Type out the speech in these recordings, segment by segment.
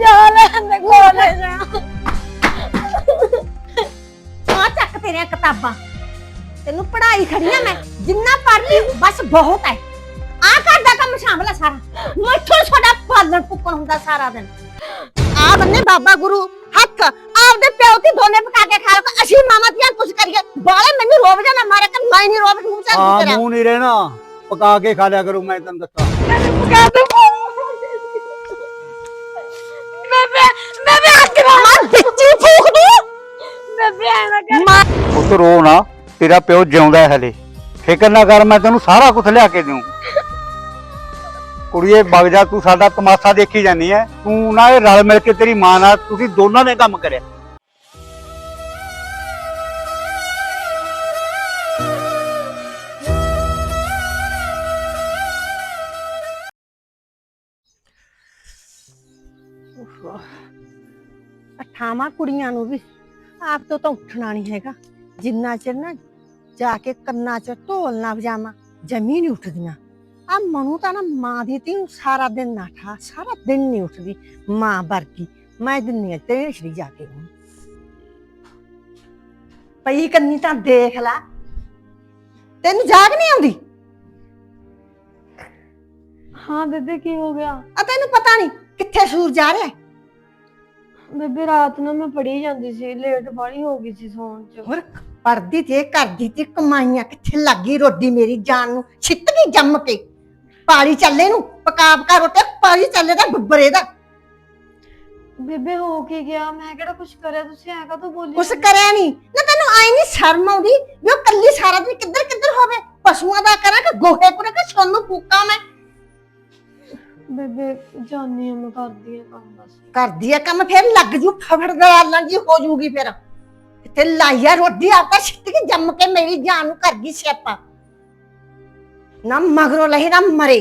ਜਾ ਲੈਂਦੇ ਕੋਲ ਜਾ ਆ ਚੱਕ ਤੇਰੀਆਂ ਕਿਤਾਬਾਂ। ਤੈਨੂੰ ਪੜ੍ਹਾਈ ਖੜੀਆਂ ਮੈਂ ਜਿੰਨਾ ਪੜ੍ਹ ਲਈ ਬਸ ਬਹੁਤ ਹੈ ਆ ਘਰ ਦਾ ਕੰਮ ਸ਼ਾਮਲ ਹੈ ਸਾਰਾ। ਮੈਥੋਂ ਸਾਡਾ ਪਾਲਣ ਪੁੱਕਣ ਹੁੰਦਾ ਸਾਰਾ ਦਿਨ। ਆ ਬੰਨੇ ਬਾਬਾ ਗੁਰੂ ਹੱਥ ਆਪਦੇ ਪਿਓ ਦੀ ਦੋਨੇ ਪਕਾ ਕੇ ਖਾ ਲਓ ਅਸੀਂ ਮਾਮਾ ਦੀਆਂ ਕਰੀਏ। ਬਾਲੇ ਮੈਨੂੰ ਰੋਬ ਜਾਣਾ ਮਾਰੇ ਕਰ ਮੈਂ ਨਹੀਂ ਰੋਬ ਮੂੰਹ ਚੱਲ ਆ ਤੇਰਾ। ਮੂੰਹ ਨਹੀਂ ਰਹਿਣਾ। ਪਕਾ ਕੇ ਖਾ ਲਿਆ ਕਰੂੰ ਮੈਂ ਤੈਨੂੰ ਦੱਸਾਂ। ਪਕਾ ਦੋ। ਬੇਬੇ ਬੇਬੇ ਹੱਥ ਮਾਰ ਦਿੱਤੀ ਫੂਕ ਦੂੰ ਬੇਬੇ ਐਨਾ ਕਰ। ਮਾਰ ਪੁੱਤ ਰੋ ਨਾ, ਤੇਰਾ ਪਿਓ ਜਿਉਂਦਾ ਹੈ ਹਲੇ। ਫਿਕਰ ਨਾ ਕਰ, ਮੈਂ ਤੈਨੂੰ ਸਾਰਾ ਕੁਝ ਲਿਆ ਕੇ ਦੇਉਂ। ਕੁੜੀਏ ਵਗ ਜਾ, ਤੂੰ ਸਾਡਾ ਤਮਾਸ਼ਾ ਦੇਖੀ ਜਾਨੀ ਐ। ਤੂੰ ਨਾ ਇਹ ਰਲ ਮਿਲ ਕੇ ਤੇਰੀ ਮਾਂ ਨਾਲ, ਤੁਸੀਂ ਦੋਨਾਂ ਨੇ ਕੰਮ ਕਰਿਆ। ਅਠਾਵਾਂ ਕੁੜੀਆਂ ਨੂੰ ਵੀ ਆਪ ਤੋਂ ਤਾਂ ਉੱਠਣਾ ਨਹੀਂ ਹੈਗਾ। ਜਿੰਨਾ ਚਿਰ ਨਾ ਜਾ ਕੇ ਕੰਨਾਂ 'ਚ ਢੋਲ ਨਾ ਵਜਾਵਾਂ ਜਮੀ ਨਹੀਂ ਉੱਠਦੀਆਂ। ਆ ਮਨੂ ਤਾਂ ਨਾ ਮਾਂ ਦੀ ਤੀ ਸਾਰਾ ਦਿਨ ਨਾ ਠਾ ਸਾਰਾ ਦਿਨ ਨਹੀਂ ਉੱਠਦੀ। ਮਾਂ ਵਰਗੀ ਮੈਂ ਦਿੰਨੀ ਆ ਤੇਰੇ ਸ਼ਰੀ ਜਾ ਕੇ ਹੁਣ ਪਈ ਕੰਨੀ ਤਾਂ ਦੇਖ ਲੈ। ਤੈਨੂੰ ਜਾਗ ਨਹੀਂ ਆਉਂਦੀ? ਹਾਂ ਬੇਬੇ ਕੀ ਹੋ ਗਿਆ? ਆ ਤੈਨੂੰ ਪਤਾ ਨਹੀਂ ਕਿੱਥੇ ਸੂਰ ਜਾ ਰਿਹਾ ਹੈ? ਬੇਬੇ ਰਾਤ ਨੂੰ ਮੈਂ ਪੜੀ ਜਾਂਦੀ ਸੀ ਲੇਟ ਬਾਲੀ ਹੋ ਗਈ ਸੀ ਸੌਣ ਚ। ਹੋਰ ਪੜਦੀ ਤੇ ਕਰਦੀ ਤੇ ਕਮਾਈਆਂ ਕਿੱਥੇ ਲੱਗੀ ਰੋਡੀ ਮੇਰੀ ਜਾਨ ਨੂੰ ਛਿੱਤ ਗਈ ਜੰਮ ਕੇ। ਪਾਲੀ ਚੱਲੇ ਨੂੰ ਪਕਾ ਪਕਾ ਰੋਟੀ ਪਾਲੀ ਚੱਲੇ ਦਾ ਬੱਬਰੇ ਦਾ। ਬੇਬੇ ਹੋ ਕੀ ਗਿਆ? ਮੈਂ ਕਿਹੜਾ ਕੁਝ ਕਰਿਆ? ਤੁਸੀਂ ਐਂ ਕਾਹਤੋਂ ਬੋਲੀ ਕੁਛ ਕਰਿਆ ਨਹੀਂ ਨਾ ਤੈਨੂੰ ਆਈ ਨਹੀਂ ਸ਼ਰਮ ਆਉਂਦੀ ਵੀ ਉਹ ਕੱਲੀ ਸਾਰਾ ਦਿਨ ਕਿੱਧਰ ਕਿੱਧਰ ਹੋਵੇ? ਪਸ਼ੂਆਂ ਦਾ ਕਰਾਂ ਕਿ ਗੋਹੇ ਕੁਰੇ ਕਿ ਸੋਨੂੰ ਫੂਕਾਂ ਮੈਂ? ਬੇਬੇ ਜਾਨੀ ਆ ਮੈਂ ਕਰਦੀ ਆ ਕੰਮ ਬਸ। ਕਰਦੀ ਆ ਕੰਮ ਫੇਰ ਲੱਗ ਜੂ ਫਫੜਦਾਰਾਂ ਜੀ ਹੋ ਜੂਗੀ ਫਿਰ। ਤੇ ਲਾਈਆ ਰੋਡੀ ਆਪਾ ਛਿੱਤ ਕੇ ਜੰਮ ਕੇ ਮੇਰੀ ਜਾਨ ਨੂੰ ਕਰ ਗਈ ਸਿਆਪਾ ਨਾ ਮਗਰੋਂ ਲਹੇ ਨਾ ਮਰੇ।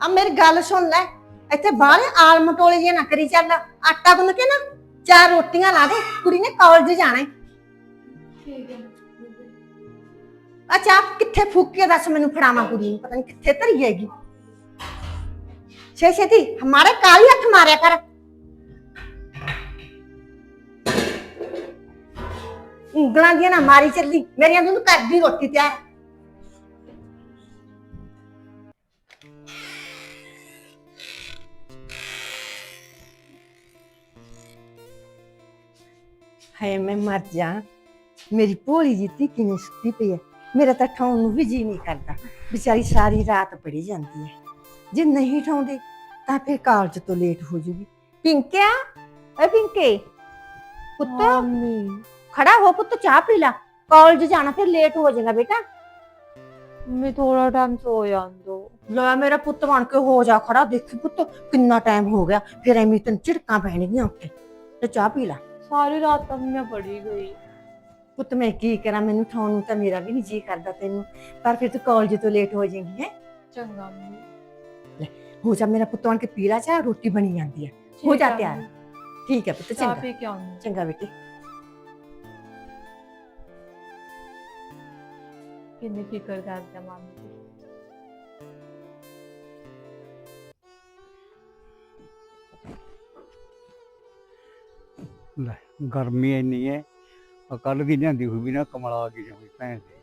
ਆ ਮੇਰੀ ਗੱਲ ਸੁਣ ਲੈ ਇੱਥੇ ਬਾਹਰ ਆਲ ਮਟੋਲੇ ਜੇ ਨਾ ਕਰੀ ਚੱਲ ਆਟਾ ਗੁੰਨ ਕੇ ਨਾ ਚਾਰ ਰੋਟੀਆਂ ਲਾ ਦੇ ਕੁੜੀ ਨੇ ਕਾਲਜ ਜਾਣਾ ਹੈ ਠੀਕ ਹੈ ਅੱਛਾ ਕਿੱਥੇ ਫੂਕ ਕੇ ਦੱਸ ਮੈਨੂੰ ਫੜਾਵਾਂ ਕੁੜੀ ਨੂੰ? ਪਤਾ ਨਹੀਂ ਕਿੱਥੇ ਧਰੀ ਹੈਗੀ। ਛੇ ਛੇਤੀ ਹਮਾਰੇ ਕਾਲੀ ਹੱਥ ਮਾਰਿਆ ਕਰ। ਉਂਗਲਾਂ ਦੀਆਂ ਨਾ ਮਾਰੀ ਚੱਲੀ। ਮੇਰੀਆਂ ਨੂੰ ਕਰਦੀ ਰੋਟੀ ਤਿਆਰ ਹਾਏ ਮੈਂ ਮਰ ਜਾ। ਮੇਰੀ ਭੋਲੀ ਜਿੱਤੀ ਕਿਵੇਂ ਸੁੱਤੀ ਪਈ ਹੈ? ਮੇਰਾ ਤਾਂ ਠਾਉਣ ਨੂੰ ਵੀ ਜੀ ਨਹੀਂ ਕਰਦਾ। ਵਿਚਾਰੀ ਸਾਰੀ ਰਾਤ ਪੜੀ ਜਾਂਦੀ ਹੈ। ਜੇ ਨਹੀਂ ਠਾਉਂਦੇ ਤਾਂ ਫਿਰ ਕਾਲਜ ਤੋਂ ਲੇਟ ਹੋ ਜੂਗੀ। ਪਿੰਕਿਆ? ਏ ਪਿੰਕੇ। ਪੁੱਤ ਮੰਮੀ। ਖੜਾ ਹੋ ਪੁੱਤ ਚਾਹ ਪੀ ਲਾ। ਕਾਲਜ ਜਾਣਾ ਫਿਰ ਲੇਟ ਹੋ ਜਾਏਗਾ ਬੇਟਾ। ਮੈਂ ਥੋੜਾ ਟਾਈਮ ਸੋ ਜਾਂਦੋ। ਲੈ ਮੇਰਾ ਪੁੱਤ ਬਣ ਕੇ ਹੋ ਜਾ ਖੜਾ ਦੇਖੀ ਪੁੱਤ ਕਿੰਨਾ ਟਾਈਮ ਹੋ ਗਿਆ। ਫਿਰ ਐਵੇਂ ਤੈਨੂੰ ਝਿੜਕਾਂ ਪੈਣਗੀਆਂ ਉੱਤੇ ਤੇ ਚਾਹ ਪੀ ਲਾ। ਸਾਰੀ ਰਾਤ ਤਾਂ ਮੈਂ ਪੜੀ ਗਈ। ਪੁੱਤ ਮੈਂ ਕੀ ਕਰਾਂ? ਮੈਨੂੰ ਠਾਉਣ ਨੂੰ ਤਾਂ ਮੇਰਾ ਵੀ ਨਹੀਂ ਜੀ ਕਰਦਾ ਤੈਨੂੰ। ਪਰ ਫਿਰ ਤੂੰ ਕਾਲਜ ਤੋਂ ਲੇਟ ਹੋ ਜਾਏਂਗੀ ਹੈ? ਚੰਗਾ ਮੰਮੀ। ਹੋ ਜਾ ਮੇਰਾ ਪੁੱਤ ਬਣ ਕੇ ਪੀ ਲਾ ਚਾਹ ਰੋਟੀ ਬਣੀ ਜਾਂਦੀ ਹੈ ਹੋ ਜਾ ਤਿਆਰ। ਠੀਕ ਹੈ ਪੁੱਤ ਚਾਹ ਚੰਗਾ। ਪੀ ਕੇ ਆਉਂਦੀ ਚੰਗਾ ਬੇਟੇ। ਕਿੰਨੀ ਫਿਕਰ ਕਰਦਾ ਮੰਮੀ ਦੀ। ਲੈ ਗਰਮੀ ਇੰਨੀ ਐ। ਆ ਕੱਲ ਦੀ ਲਿਆਂਦੀ ਹੋਈ ਵੀ ਨਾ ਕਮਲਾ ਆ ਗਈ ਜਮੀ ਭੈਣ ਦੀ।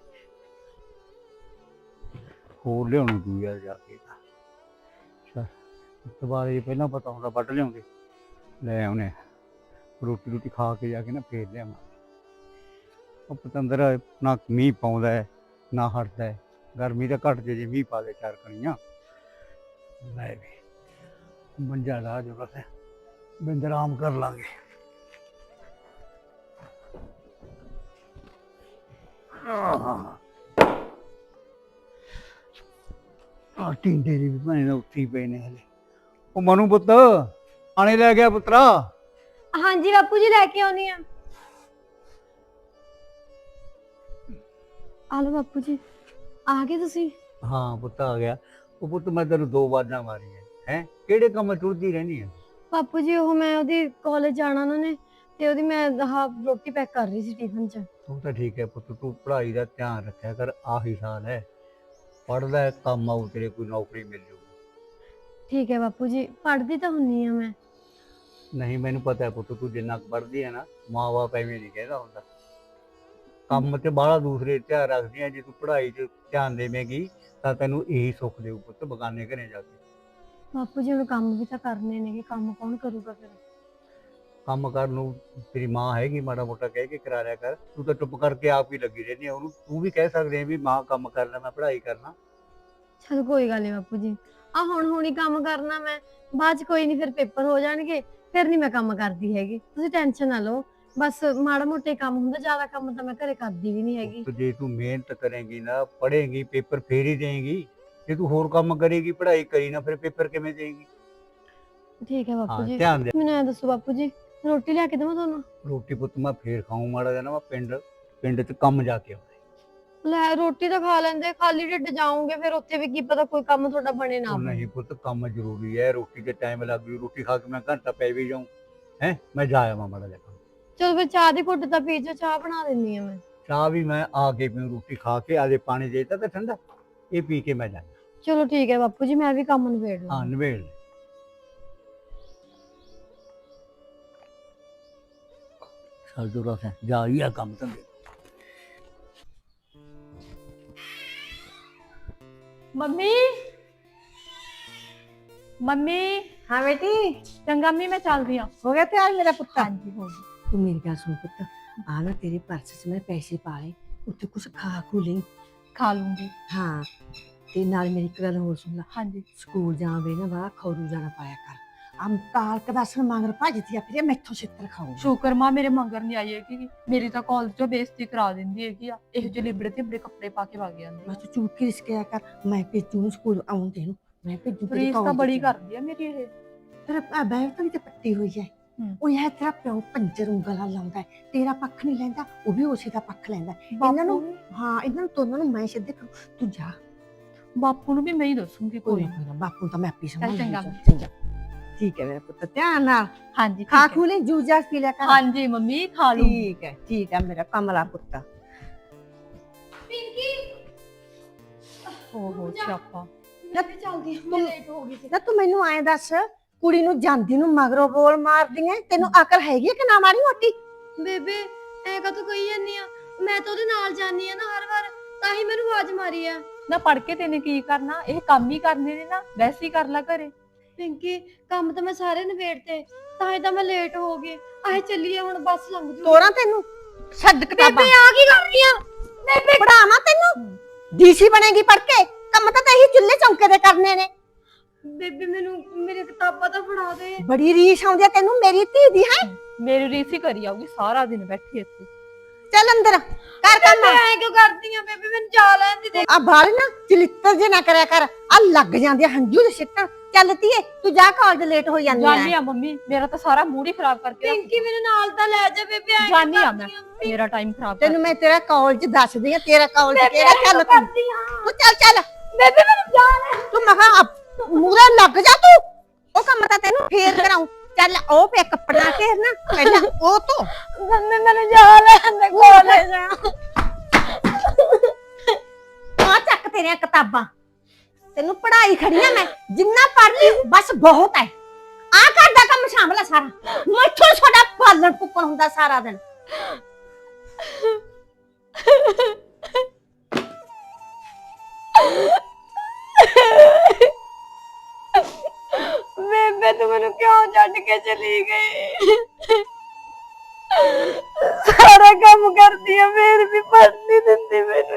ਹੋਰ ਲਿਆਉਣੀ ਤੂੰ ਯਾਰ ਜਾ ਕੇ। ਚਲ ਦੁਬਾਰੇ ਪਹਿਲਾਂ ਪਤਾ ਹੁੰਦਾ ਵੱਢ ਲਿਆਉਂਦੇ ਲੈ ਆਉਨੇ ਰੋਟੀ ਰੋਟੀ ਖਾ ਕੇ ਜਾ ਕੇ ਨਾ ਫੇਰ ਲਿਆਵਾਂ ਉਹ ਪਤੰਦਰ ਨਾ ਮੀਂਹ ਪਾਉਂਦਾ ਹੈ, ਨਾ ਹਟਦਾ ਹੈ। ਗਰਮੀ ਤਾਂ ਘਟ ਜੇ ਜੇ ਮੀਂਹ ਪਾ ਦੇ ਚਾਰ ਕਣੀਆਂ। ਲੈ ਵੀ ਮੰਜਾ ਲਾ ਜੋ ਬਸ। ਬਿੰਦ ਆਰਾਮ ਕਰ ਲਾਂਗੇ। ਆ ਟਿੰਡੇ ਦੀ ਵੀ ਭੈਣ ਦਾ ਉੱਠੀ ਪਏ ਨੇ ਹਲੇ। ਉਹ ਮਨੂ ਪੁੱਤ ਆਣੇ ਲੈ ਗਿਆ ਪੁੱਤਰਾ? ਹਾਂਜੀ ਬਾਪੂ ਜੀ ਲੈ ਕੇ ਆਉਣੀ ਆ ਆਲੋ ਬਾਪੂ ਜੀ ਆ ਗਏ ਤੁਸੀਂ? ਹਾਂ ਪੁੱਤ ਆ ਗਿਆ। ਉਹ ਪੁੱਤ ਮੈਂ ਤੈਨੂੰ ਦੋ ਵਾਰਾਂ ਮਾਰੀਆਂ। ਹੈ? ਕਿਹੜੇ ਕੰਮ ਟੁਰਦੀ ਰਹਿੰਦੀ ਹੈ ਬਾਪੂ ਜੀ ਉਹ ਮੈਂ ਉਹਦੀ ਕਾਲਜ ਜਾਣਾ ਉਹਨਾਂ ਨੇ। ਤੇ ਉਹਦੀ ਮੈਂ ਆਹ ਰੋਟੀ ਪੈਕ ਕਰ ਰਹੀ ਸੀ ਟਿਫਨ 'ਚ। ਤੂੰ ਤਾਂ ਠੀਕ ਹੈ ਪੁੱਤ ਤੂੰ ਪੜ੍ਹਾਈ ਦਾ ਧਿਆਨ ਰੱਖਿਆ ਕਰ ਆਹੀ ਸਾਲ ਹੈ। ਪੜਦਾ ਕੰਮ ਆਊ ਤੇਰੇ ਕੋਈ ਨੌਕਰੀ ਮਿਲ ਜੂ ਠੀਕ ਹੈ ਬਾਪੂ ਜੀ ਪੜ੍ਹਦੀ ਤਾਂ ਹੁੰਨੀ ਆ ਮੈਂ। ਨਹੀਂ ਮੈਨੂੰ ਪਤਾ ਹੈ ਪੁੱਤ ਤੂੰ ਜਿੰਨਾ ਕੁ ਪੜ੍ਹਦੀ ਹੈ ਨਾ ਮਾਂ-ਬਾਪ ਐਵੇਂ ਨਹੀਂ ਕਹਿੰਦਾ ਹੁੰਦਾ। ਕੰਮ ਤੇ ਬਾਹਲਾ ਦੂਸਰੇ ਧਿਆਨ ਰੱਖਦੀ ਹੈ ਜੇ ਤੂੰ ਪੜ੍ਹਾਈ 'ਚ ਧਿਆਨ ਦੇਵੇਂਗੀ ਤਾਂ ਤੈਨੂੰ ਇਹੀ ਸੁੱਖ ਦੇਊ ਪੁੱਤ ਬਗਾਨੇ ਘਰੇ ਜਾ ਕੇ। ਬਾਪੂ ਜੀ ਹੁਣ ਕੰਮ ਵੀ ਤਾਂ ਕਰਨੇ ਨੇਗੇ ਕੰਮ ਕੌਣ ਕਰੂਗਾ ਫਿਰ? ਕੰਮ ਕਰਨ ਨੂੰ ਤੇਰੀ ਮਾਂ ਹੈਗੀ ਮਾੜਾ ਮੋਟਾ ਕਹਿ ਕੇ ਕਰਾ ਲਿਆ ਕਰ। ਤੂੰ ਤਾਂ ਚੁੱਪ ਕਰਕੇ ਆਪ ਹੀ ਲੱਗੀ ਰਹਿੰਦੀ ਆ। ਉਹਨੂੰ ਤੂੰ ਵੀ ਕਹਿ ਸਕਦੇ ਆ ਵੀ ਮਾਂ ਕੰਮ ਕਰਨਾ ਮੈਂ ਪੜ੍ਹਾਈ ਕਰਨਾ। ਚਲ ਕੋਈ ਗੱਲ ਨਹੀਂ ਬਾਪੂ ਜੀ। ਆ ਹੁਣ ਹੁਣ ਹੀ ਕੰਮ ਕਰਨਾ ਮੈਂ। ਬਾਅਦ ਚ ਕੋਈ ਨਹੀਂ ਫਿਰ ਪੇਪਰ ਹੋ ਜਾਣਗੇ। ਫਿਰ ਨਹੀਂ ਮੈਂ ਕੰਮ ਕਰਦੀ ਹੈਗੀ। ਤੁਸੀਂ ਟੈਨਸ਼ਨ ਨਾ ਲਓ। ਬਸ ਮਾੜਾ ਮੋਟਾ ਕੰਮ ਹੁੰਦਾ। ਜ਼ਿਆਦਾ ਕੰਮ ਤਾਂ ਮੈਂ ਘਰੇ ਕਰਦੀ ਵੀ ਨਹੀਂ ਹੈਗੀ। ਤੇ ਜੇ ਤੂੰ ਮਿਹਨਤ ਕਰੇਂਗੀ ਨਾ ਪੜ੍ਹੇਂਗੀ ਪੇਪਰ ਫੇਰ ਹੀ ਦੇਂਗੀ। ਜੇ ਤੂੰ ਹੋਰ ਕੰਮ ਕਰੇਗੀ ਪੜ੍ਹਾਈ ਕਰੀ ਨਾ ਫਿਰ ਪੇਪਰ ਕਿਵੇਂ ਦੇਂਗੀ? ਠੀਕ ਹੈ ਬਾਪੂ ਹਾਂ ਜੀ। ਧਿਆਨ ਦੇ। ਮੈਨੂੰ ਐ ਦੱਸੋ ਬਾਪੂ ਜੀ। ਰੋਟੀ ਲਿਆ ਕੇ ਦੇਵਾਂ ਤੁਹਾਨੂੰ? ਰੋਟੀ ਪੁੱਤ ਮੈਂ ਫੇਰ ਖਾਉਂ ਮਾੜਾ ਨਾ ਮੈਂ ਪਿੰਡ ਪਿੰਡ 'ਚ ਕੰਮ ਜਾ ਕੇ ਆਉਣਾ ਲੈ ਰੋਟੀ ਤਾਂ ਖਾ ਲੈਂਦੇ ਖਾਲੀ ਢਿੱਡ ਜਾਓਗੇ ਫਿਰ ਉੱਥੇ ਵੀ ਕੀ ਪਤਾ ਕੋਈ ਕੰਮ ਤੁਹਾਡਾ ਬਣੇ ਨਾ ਉਹ ਨਹੀਂ ਪੁੱਤ ਕੰਮ ਜ਼ਰੂਰੀ ਹੈ ਰੋਟੀ ਤੇ ਟਾਈਮ ਲੱਗ ਗਈ ਰੋਟੀ ਖਾ ਕੇ ਮੈਂ ਘੰਟਾ ਪੈ ਵੀ ਜਾਉਂ ਹੈ ਮੈਂ ਜਾ ਆਵਾਂ ਮਾੜਾ ਜਿਹਾ। ਚਲੋ ਫਿਰ ਚਾਹ ਦੀ ਘੁੱਟ ਤਾਂ ਪੀ ਜਾਓ ਚਾਹ ਬਣਾ ਦਿੰਨੀ ਆ ਮੈਂ। ਚਾਹ ਵੀ ਮੈਂ ਆ ਕੇ ਪੀਉਂ ਰੋਟੀ ਖਾ ਕੇ ਆਦੇ ਪਾਣੀ ਦੇਤਾ ਤਾਂ ਠੰਡਾ ਇਹ ਪੀ ਕੇ ਮੈਂ ਜਾਣਾ ਚਲੋ ਠੀਕ ਹੈ ਬਾਪੂ ਜੀ ਮੈਂ ਵੀ ਕੰਮ ਨਿਬੇੜ ਲਾਂ ਹਾਂ ਨਵੇੜ ਲੈ। ਚੱਲ ਜੁਰਾ ਸੇ ਜਾ ਹੀ ਆ ਕੰਮ ਤਾਂ ਮੰਮੀ ਮੰਮੀ ਹਾਂ ਬੇਟੀ ਚੰਗਾ ਮੰਮੀ ਮੈਂ ਚੱਲਦੀ ਆ ਹੋ ਗਿਆ ਤਿਆਰ ਮੇਰਾ ਪੁੱਤ ਹਾਂਜੀ ਹੋ ਗਈ ਤੂੰ ਮੇਰੀ ਗੱਲ ਸੁਣ ਪੁੱਤ ਆ ਨਾ ਤੇਰੇ ਪਰਸ 'ਚ ਮੈਂ ਪੈਸੇ ਪਾਏ ਉੱਥੇ ਕੁਝ ਖਾ ਖੂ ਲਈ ਖਾ ਲੂੰਗੀ ਹਾਂ ਤੇ ਨਾਲ ਮੇਰੀ ਇੱਕ ਗੱਲ ਹੋਰ ਸੁਣ ਲੈ ਹਾਂਜੀ ਸਕੂਲ ਜਾਵੇ ਨਾ ਬੜਾ ਖੌਰੂ ਜਾਣਾ ਪਾਇਆ ਕਰ ਆਮ ਕਾਲਕ ਦਾ ਸਨ ਮੰਗਰ ਭੱਜਦੀ ਆ ਫਿਰ ਇਹ ਮੈਥੋਂ ਛਿੱਤਰ ਖਾਊ ਸ਼ੁਕਰ ਮਾਂ ਮੇਰੇ ਮੰਗਰ ਨਹੀਂ ਆਈ ਹੈਗੀ। ਮੇਰੀ ਤਾਂ ਕਾਲਜ ਚੋਂ ਬੇਇੱਜ਼ਤੀ ਕਰਾ ਦਿੰਦੀ ਹੈਗੀ ਆ। ਇਹੋ ਜਿਹੇ ਲਿਬੜੇ ਤੇ ਬੜੇ ਕੱਪੜੇ ਪਾ ਕੇ ਵਗ ਜਾਂਦੀ। ਬਸ ਤੂੰ ਚੁੱਪ ਕੇ ਰਿਸਕਿਆ ਕਰ ਮੈਂ ਭੇਜੂ ਨੂੰ ਸਕੂਲ ਆਉਣ ਦੇ ਨੂੰ। ਮੈਂ ਭੇਜੂ ਤੇਰੇ ਤਾਂ ਬੜੀ। ਕਰਦੀ ਆ ਮੇਰੀ ਇਹ। ਤੇਰਾ ਆ ਬੈਗ ਤਾਂ ਤੇ ਪੱਟੀ ਹੋਈ ਹੈ। ਉਹ ਇਹ ਤੇਰਾ ਪਿਓ ਪੰਜਰ ਉਂਗਲਾਂ ਲਾਉਂਦਾ ਤੇਰਾ ਪੱਖ ਨਹੀਂ ਲੈਂਦਾ ਉਹ ਵੀ ਉਸੇ ਦਾ ਪੱਖ ਲੈਂਦਾ। ਇਹਨਾਂ ਨੂੰ ਹਾਂ ਇਹਨਾਂ ਨੂੰ ਦੋਨਾਂ ਨੂੰ ਮੈਂ ਸਿੱਧੇ ਤੂੰ ਜਾ। ਬਾਪੂ ਨੂੰ ਵੀ ਮੈਂ ਹੀ ਦੱਸੂਗੀ ਕੋਈ ਨਾ ਬਾਪੂ ਤਾਂ ਮੈਂ ਆਪੇ ਸੰਭਾਲ ਚੰਗਾ। ਚੰਗਾ। ਠੀਕ ਹੈ ਮੇਰਾ ਪੁੱਤ ਧਿਆਨ ਨਾਲ। ਹਾਂਜੀ ਖਾ। ਖੂ ਲਈ ਜੂਸ ਜਾਸ ਪੀ ਲਿਆ ਕਰ। ਹਾਂਜੀ ਮੰਮੀ ਖਾ ਲੂੰਗੀ ਠੀਕ ਹੈ ਠੀਕ ਹੈ ਮੇਰਾ ਕਮਲਾ ਪੁੱਤ। ਓਹੋ ਸਿਆਪਾ। ਮੈਂ ਵੀ ਚੱਲਦੀ ਹਾਂ ਮੈਂ ਲੇਟ ਹੋ ਗਈ ਸੀ। ਨਾ ਤੂੰ ਮੈਨੂੰ ਐਂ ਦੱਸ ਕੁੜੀ ਨੂੰ ਜਾਂਦੀ ਨੂੰ ਮਗਰੋਂ ਬੋਲ ਮਾਰਦੀ ਐ? ਤੈਨੂੰ ਅਕਲ ਹੈਗੀ ਹੈ ਕਿ ਨਾ ਮਾਰੀ ਮੋਟੀ? ਬੇਬੇ ਐ ਕਾ ਤੂੰ ਕਹੀ ਜਾਂਦੀ ਆ? ਮੈਂ ਤਾਂ ਉਹਦੇ ਨਾਲ ਜਾਨੀ ਆ ਨਾ ਹਰ ਵਾਰ ਤਾਂ ਹੀ ਮੈਨੂੰ ਆਵਾਜ਼ ਮਾਰੀ ਆ। ਨਾ ਪੜ ਕੇ ਤੈਨੇ ਕੀ ਕਰਨਾ? ਇਹ ਕੰਮ ਹੀ ਕਰਨੇ ਨੇ ਨਾ ਵੈਸੇ ਹੀ ਕਰ ਲੈ ਘਰੇ। ਪਿੰਕੀ ਕੰਮ ਤਾਂ ਮੈਂ ਸਾਰੇ ਨਿਬੇੜਤੇ ਤਾਂ ਹੀ ਤਾਂ ਮੈਂ ਲੇਟ ਹੋ ਗਈ। ਆਏ ਚੱਲੀਏ ਹੁਣ ਬੱਸ ਲੰਘ ਜੂ ਤੋਰਾਂ ਤੈਨੂੰ? ਛੱਡ ਕਿਤਾਬਾਂ। ਬੇਬੇ ਆ ਕੀ ਕਰ ਰਹੀ ਆ ਬੇਬੇ ਪੜਾਵਾਂ ਤੈਨੂੰ? ਡੀਸੀ ਬਣੇਗੀ ਪੜ ਕੇ। ਕੰਮ ਤਾਂ ਤੈਨੂੰ ਚੁੱਲ੍ਹੇ ਚੌਂਕੇ ਦੇ ਕਰਨੇ ਨੇ। ਬੇਬੇ ਮੈਨੂੰ ਮੇਰੇ ਕਿਤਾਬਾਂ ਤਾਂ ਫੜਾ ਦੇ। ਬੜੀ ਰੀਸ ਆਉਂਦੀ ਆ ਤੈਨੂੰ ਮੇਰੀ ਧੀ ਦੀ ਹੈ? ਮੇਰੀ ਰੀਸ ਹੀ ਕਰੀ ਆਊਗੀ ਸਾਰਾ ਦਿਨ ਬੈਠੀ ਇੱਥੇ। ਚੱਲ ਅੰਦਰ ਕਰ ਕੰਮ। ਬੇਬੇ ਐ ਕਿਉਂ ਕਰਦੀ ਆ? ਬੇਬੇ ਮੈਨੂੰ ਜਾ ਲੈਣ ਦੀ ਦੇ। ਆ ਬਾਲ ਨਾ ਚਲਿੱਤਰ ਜੇ ਨਾ ਕਰਿਆ ਕਰ। ਆ ਲੱਗ ਜਾਂਦੀ ਆ ਹੰਝੂ ਦੇ ਸਿੱਟਣ ਚੱਲ ਧੀਏ ਤੂੰ ਜਾ ਕਾਲਜ ਲੇਟ ਹੋ ਜਾਂਦੀ ਜਾਨੀ ਆ ਆ ਮੰਮੀ ਮੇਰਾ ਤਾਂ ਸਾਰਾ ਮੂਡ ਹੀ ਖਰਾਬ ਕਰਕੇ ਰੱਖ ਪਿੰਕੀ ਮੈਨੂੰ ਨਾਲ ਤਾਂ ਲੈ ਜਾ ਬੇਬੇ ਐ ਜਾਨੀ ਆ ਮੈਂ ਮੇਰਾ ਟਾਈਮ ਖਰਾਬ ਕਰ। ਤੈਨੂੰ ਮੈਂ ਤੇਰਾ ਕਾਲਜ ਦੱਸਦੀ ਆ ਤੇਰਾ ਕਾਲਜ ਕਿਹੜਾ ਚੱਲ ਤੂੰ? ਕਰਦੀ ਆ ਤੂੰ ਚੱਲ ਚੱਲ। ਬੇਬੇ ਮੈਨੂੰ ਜਾ ਲੈ ਤੂੰ ਮਖਾ ਮੂਰਾ ਲੱਗ ਜਾ ਤੂੰ। ਉਹ ਕੰਮ ਤਾਂ ਤੈਨੂੰ ਫੇਰ ਕਰਾਉ। ਚੱਲ ਉਹ ਪੇ ਕੱਪੜਾ ਫੇਰ ਨਾ ਪਹਿਲਾਂ ਉਹ ਤੋਂ ਮੰਮੀ ਮੈਨੂੰ ਜਾ ਲੈਣ ਦੇ ਕੋਲੇ ਜਾ ਆ ਚੱਕ ਤੇਰੀਆਂ ਕਿਤਾਬਾਂ। ਤੈਨੂੰ ਪੜ੍ਹਾਈ ਆ ਮੈਂ, ਜਿੰਨਾ ਪੜ੍ਹ ਲਈ ਬਸ ਬਹੁਤ ਹੈ ਆ ਘਰ ਦਾ ਕੰਮ ਸ਼ਾਮਲ ਸਾਰਾ। ਮੈਥੋਂ ਤੁਹਾਡਾ ਪਾਲਣ ਪੁੱਕਣ ਹੁੰਦਾ ਸਾਰਾ ਦਿਨ। ਬੇਬੇ, ਤੂੰ ਮੈਨੂੰ ਕਿਉਂ ਛੱਡ ਕੇ ਚਲੀ ਗਈ? ਸਾਰਾ ਕੰਮ ਕਰਦੀ ਆ, ਫੇਰ ਵੀ ਪੜ੍ਹ ਨਹੀਂ ਦਿੰਦੀ ਮੈਨੂੰ।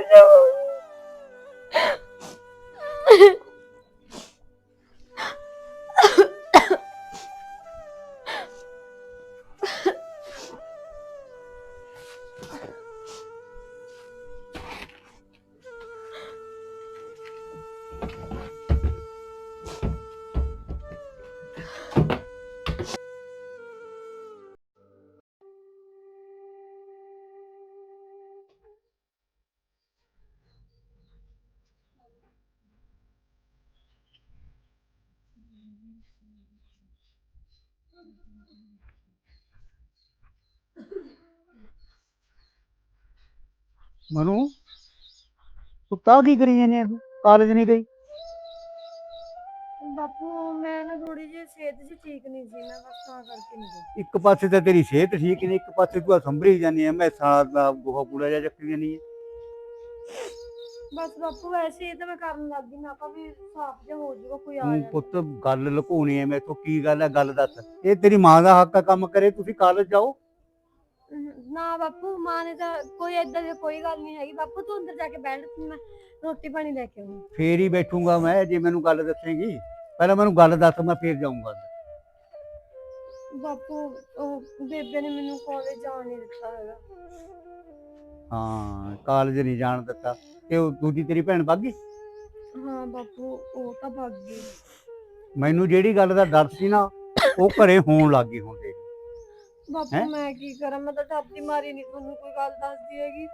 ਮਨੂ ਤੂੰ ਤਾਂ ਕੀ ਕਰੀ ਜਾਂਦੇ ਆ ਕਾਲਜ ਨਹੀਂ ਗਈ? ਬਾਪੂ ਮੈਂ ਨਾ ਥੋੜੀ ਜਿਹੀ ਸਿਹਤ ਜੀ ਠੀਕ ਨਹੀਂ ਸੀ ਮੈਂ ਬਸ ਤਾਂ ਕਰਕੇ ਨਹੀਂ ਗਈ। ਇੱਕ ਪਾਸੇ ਤਾਂ ਤੇਰੀ ਸਿਹਤ ਠੀਕ ਨਹੀਂ ਇੱਕ ਪਾਸੇ ਤੂੰ ਸੰਭਰੀ ਜਾਂਦੀ ਐ ਮੈਂ ਸਾਲਾ ਦਾ ਗੋਹਾ ਕੂੜਾ ਜਿਹਾ ਚੱਕੀ ਜਾਂਦੀ ਐ। ਬਸ ਬਾਪੂ ਵੈਸੇ ਇਹ ਤਾਂ ਮੈਂ ਕਰਨ ਲੱਗ ਗਈ ਮੈਂ ਕਿਹਾ ਵੀ ਸਾਫ਼ ਜਿਹਾ ਹੋ ਜਾਊਗਾ ਕੋਈ ਆ ਤੂੰ ਜਾਣਾ ਪੁੱਤ ਗੱਲ ਲੁਕਾਉਣੀ ਐ ਮੈਥੋਂ ਕੀ ਗੱਲ ਐ ਗੱਲ ਦੱਸ। ਇਹ ਤੇਰੀ ਮਾਂ ਦਾ ਹੱਕ ਆ ਕੰਮ ਕਰੇ ਤੁਸੀਂ ਕਾਲਜ ਜਾਓ। ਨਾ ਬਾਪੂ ਮਾਂ ਨੇ ਤਾਂ ਕੋਈ ਏਦਾਂ ਦੀ ਕੋਈ ਗੱਲ ਨਹੀਂ ਹੈਗੀ। ਬਾਪੂ ਤੂੰ ਅੰਦਰ ਜਾ ਕੇ ਬੈਠ ਤੂੰ ਮੈਂ ਰੋਟੀ ਪਾਣੀ ਲੈ ਕੇ ਆਉਂਗੀ। ਫੇਰ ਹੀ ਬੈਠੂੰਗਾ ਮੈਂ ਜੇ ਮੈਨੂੰ ਗੱਲ ਦੱਸੇਗੀ। ਪਹਿਲਾਂ ਮੈਨੂੰ ਗੱਲ ਦੱਸ ਮੈਂ ਫੇਰ ਜਾਊਂਗਾ। ਬਾਪੂ ਉਹ ਬੇਬੇ ਨੇ ਮੈਨੂੰ ਕਾਲਜ ਜਾਣ ਨਹੀਂ ਦਿੱਤਾ ਹੈਗਾ। ਹਾਂ ਕਾਲਜ ਨਹੀਂ ਜਾਣ ਦਿੱਤਾ। ਤੇ ਉਹ ਦੂਜੀ ਤੇਰੀ ਭੈਣ ਬਾਗੀ ਹਾਂ ਬਾਪੂ ਉਹ ਤਾਂ ਭੱਗ ਗਈ। ਮੈਨੂੰ ਜਿਹੜੀ ਗੱਲ ਦਾ ਡਰ ਸੀ ਨਾ ਉਹ ਘਰੇ ਹੋਣ ਲੱਗ ਗਈ ਹੁਣ ਦੇਖ। ਬਾਪੂ ਹੈਂ? ਮੈਂ ਕੀ ਕਰਾਂ? ਮੈਂ ਤਾਂ ਠਾਪਦੀ ਮਾਰੀ ਨਹੀਂ ਤੁਹਾਨੂੰ ਕੋਈ ਗੱਲ ਦੱਸਦੀ ਹੈਗੀ।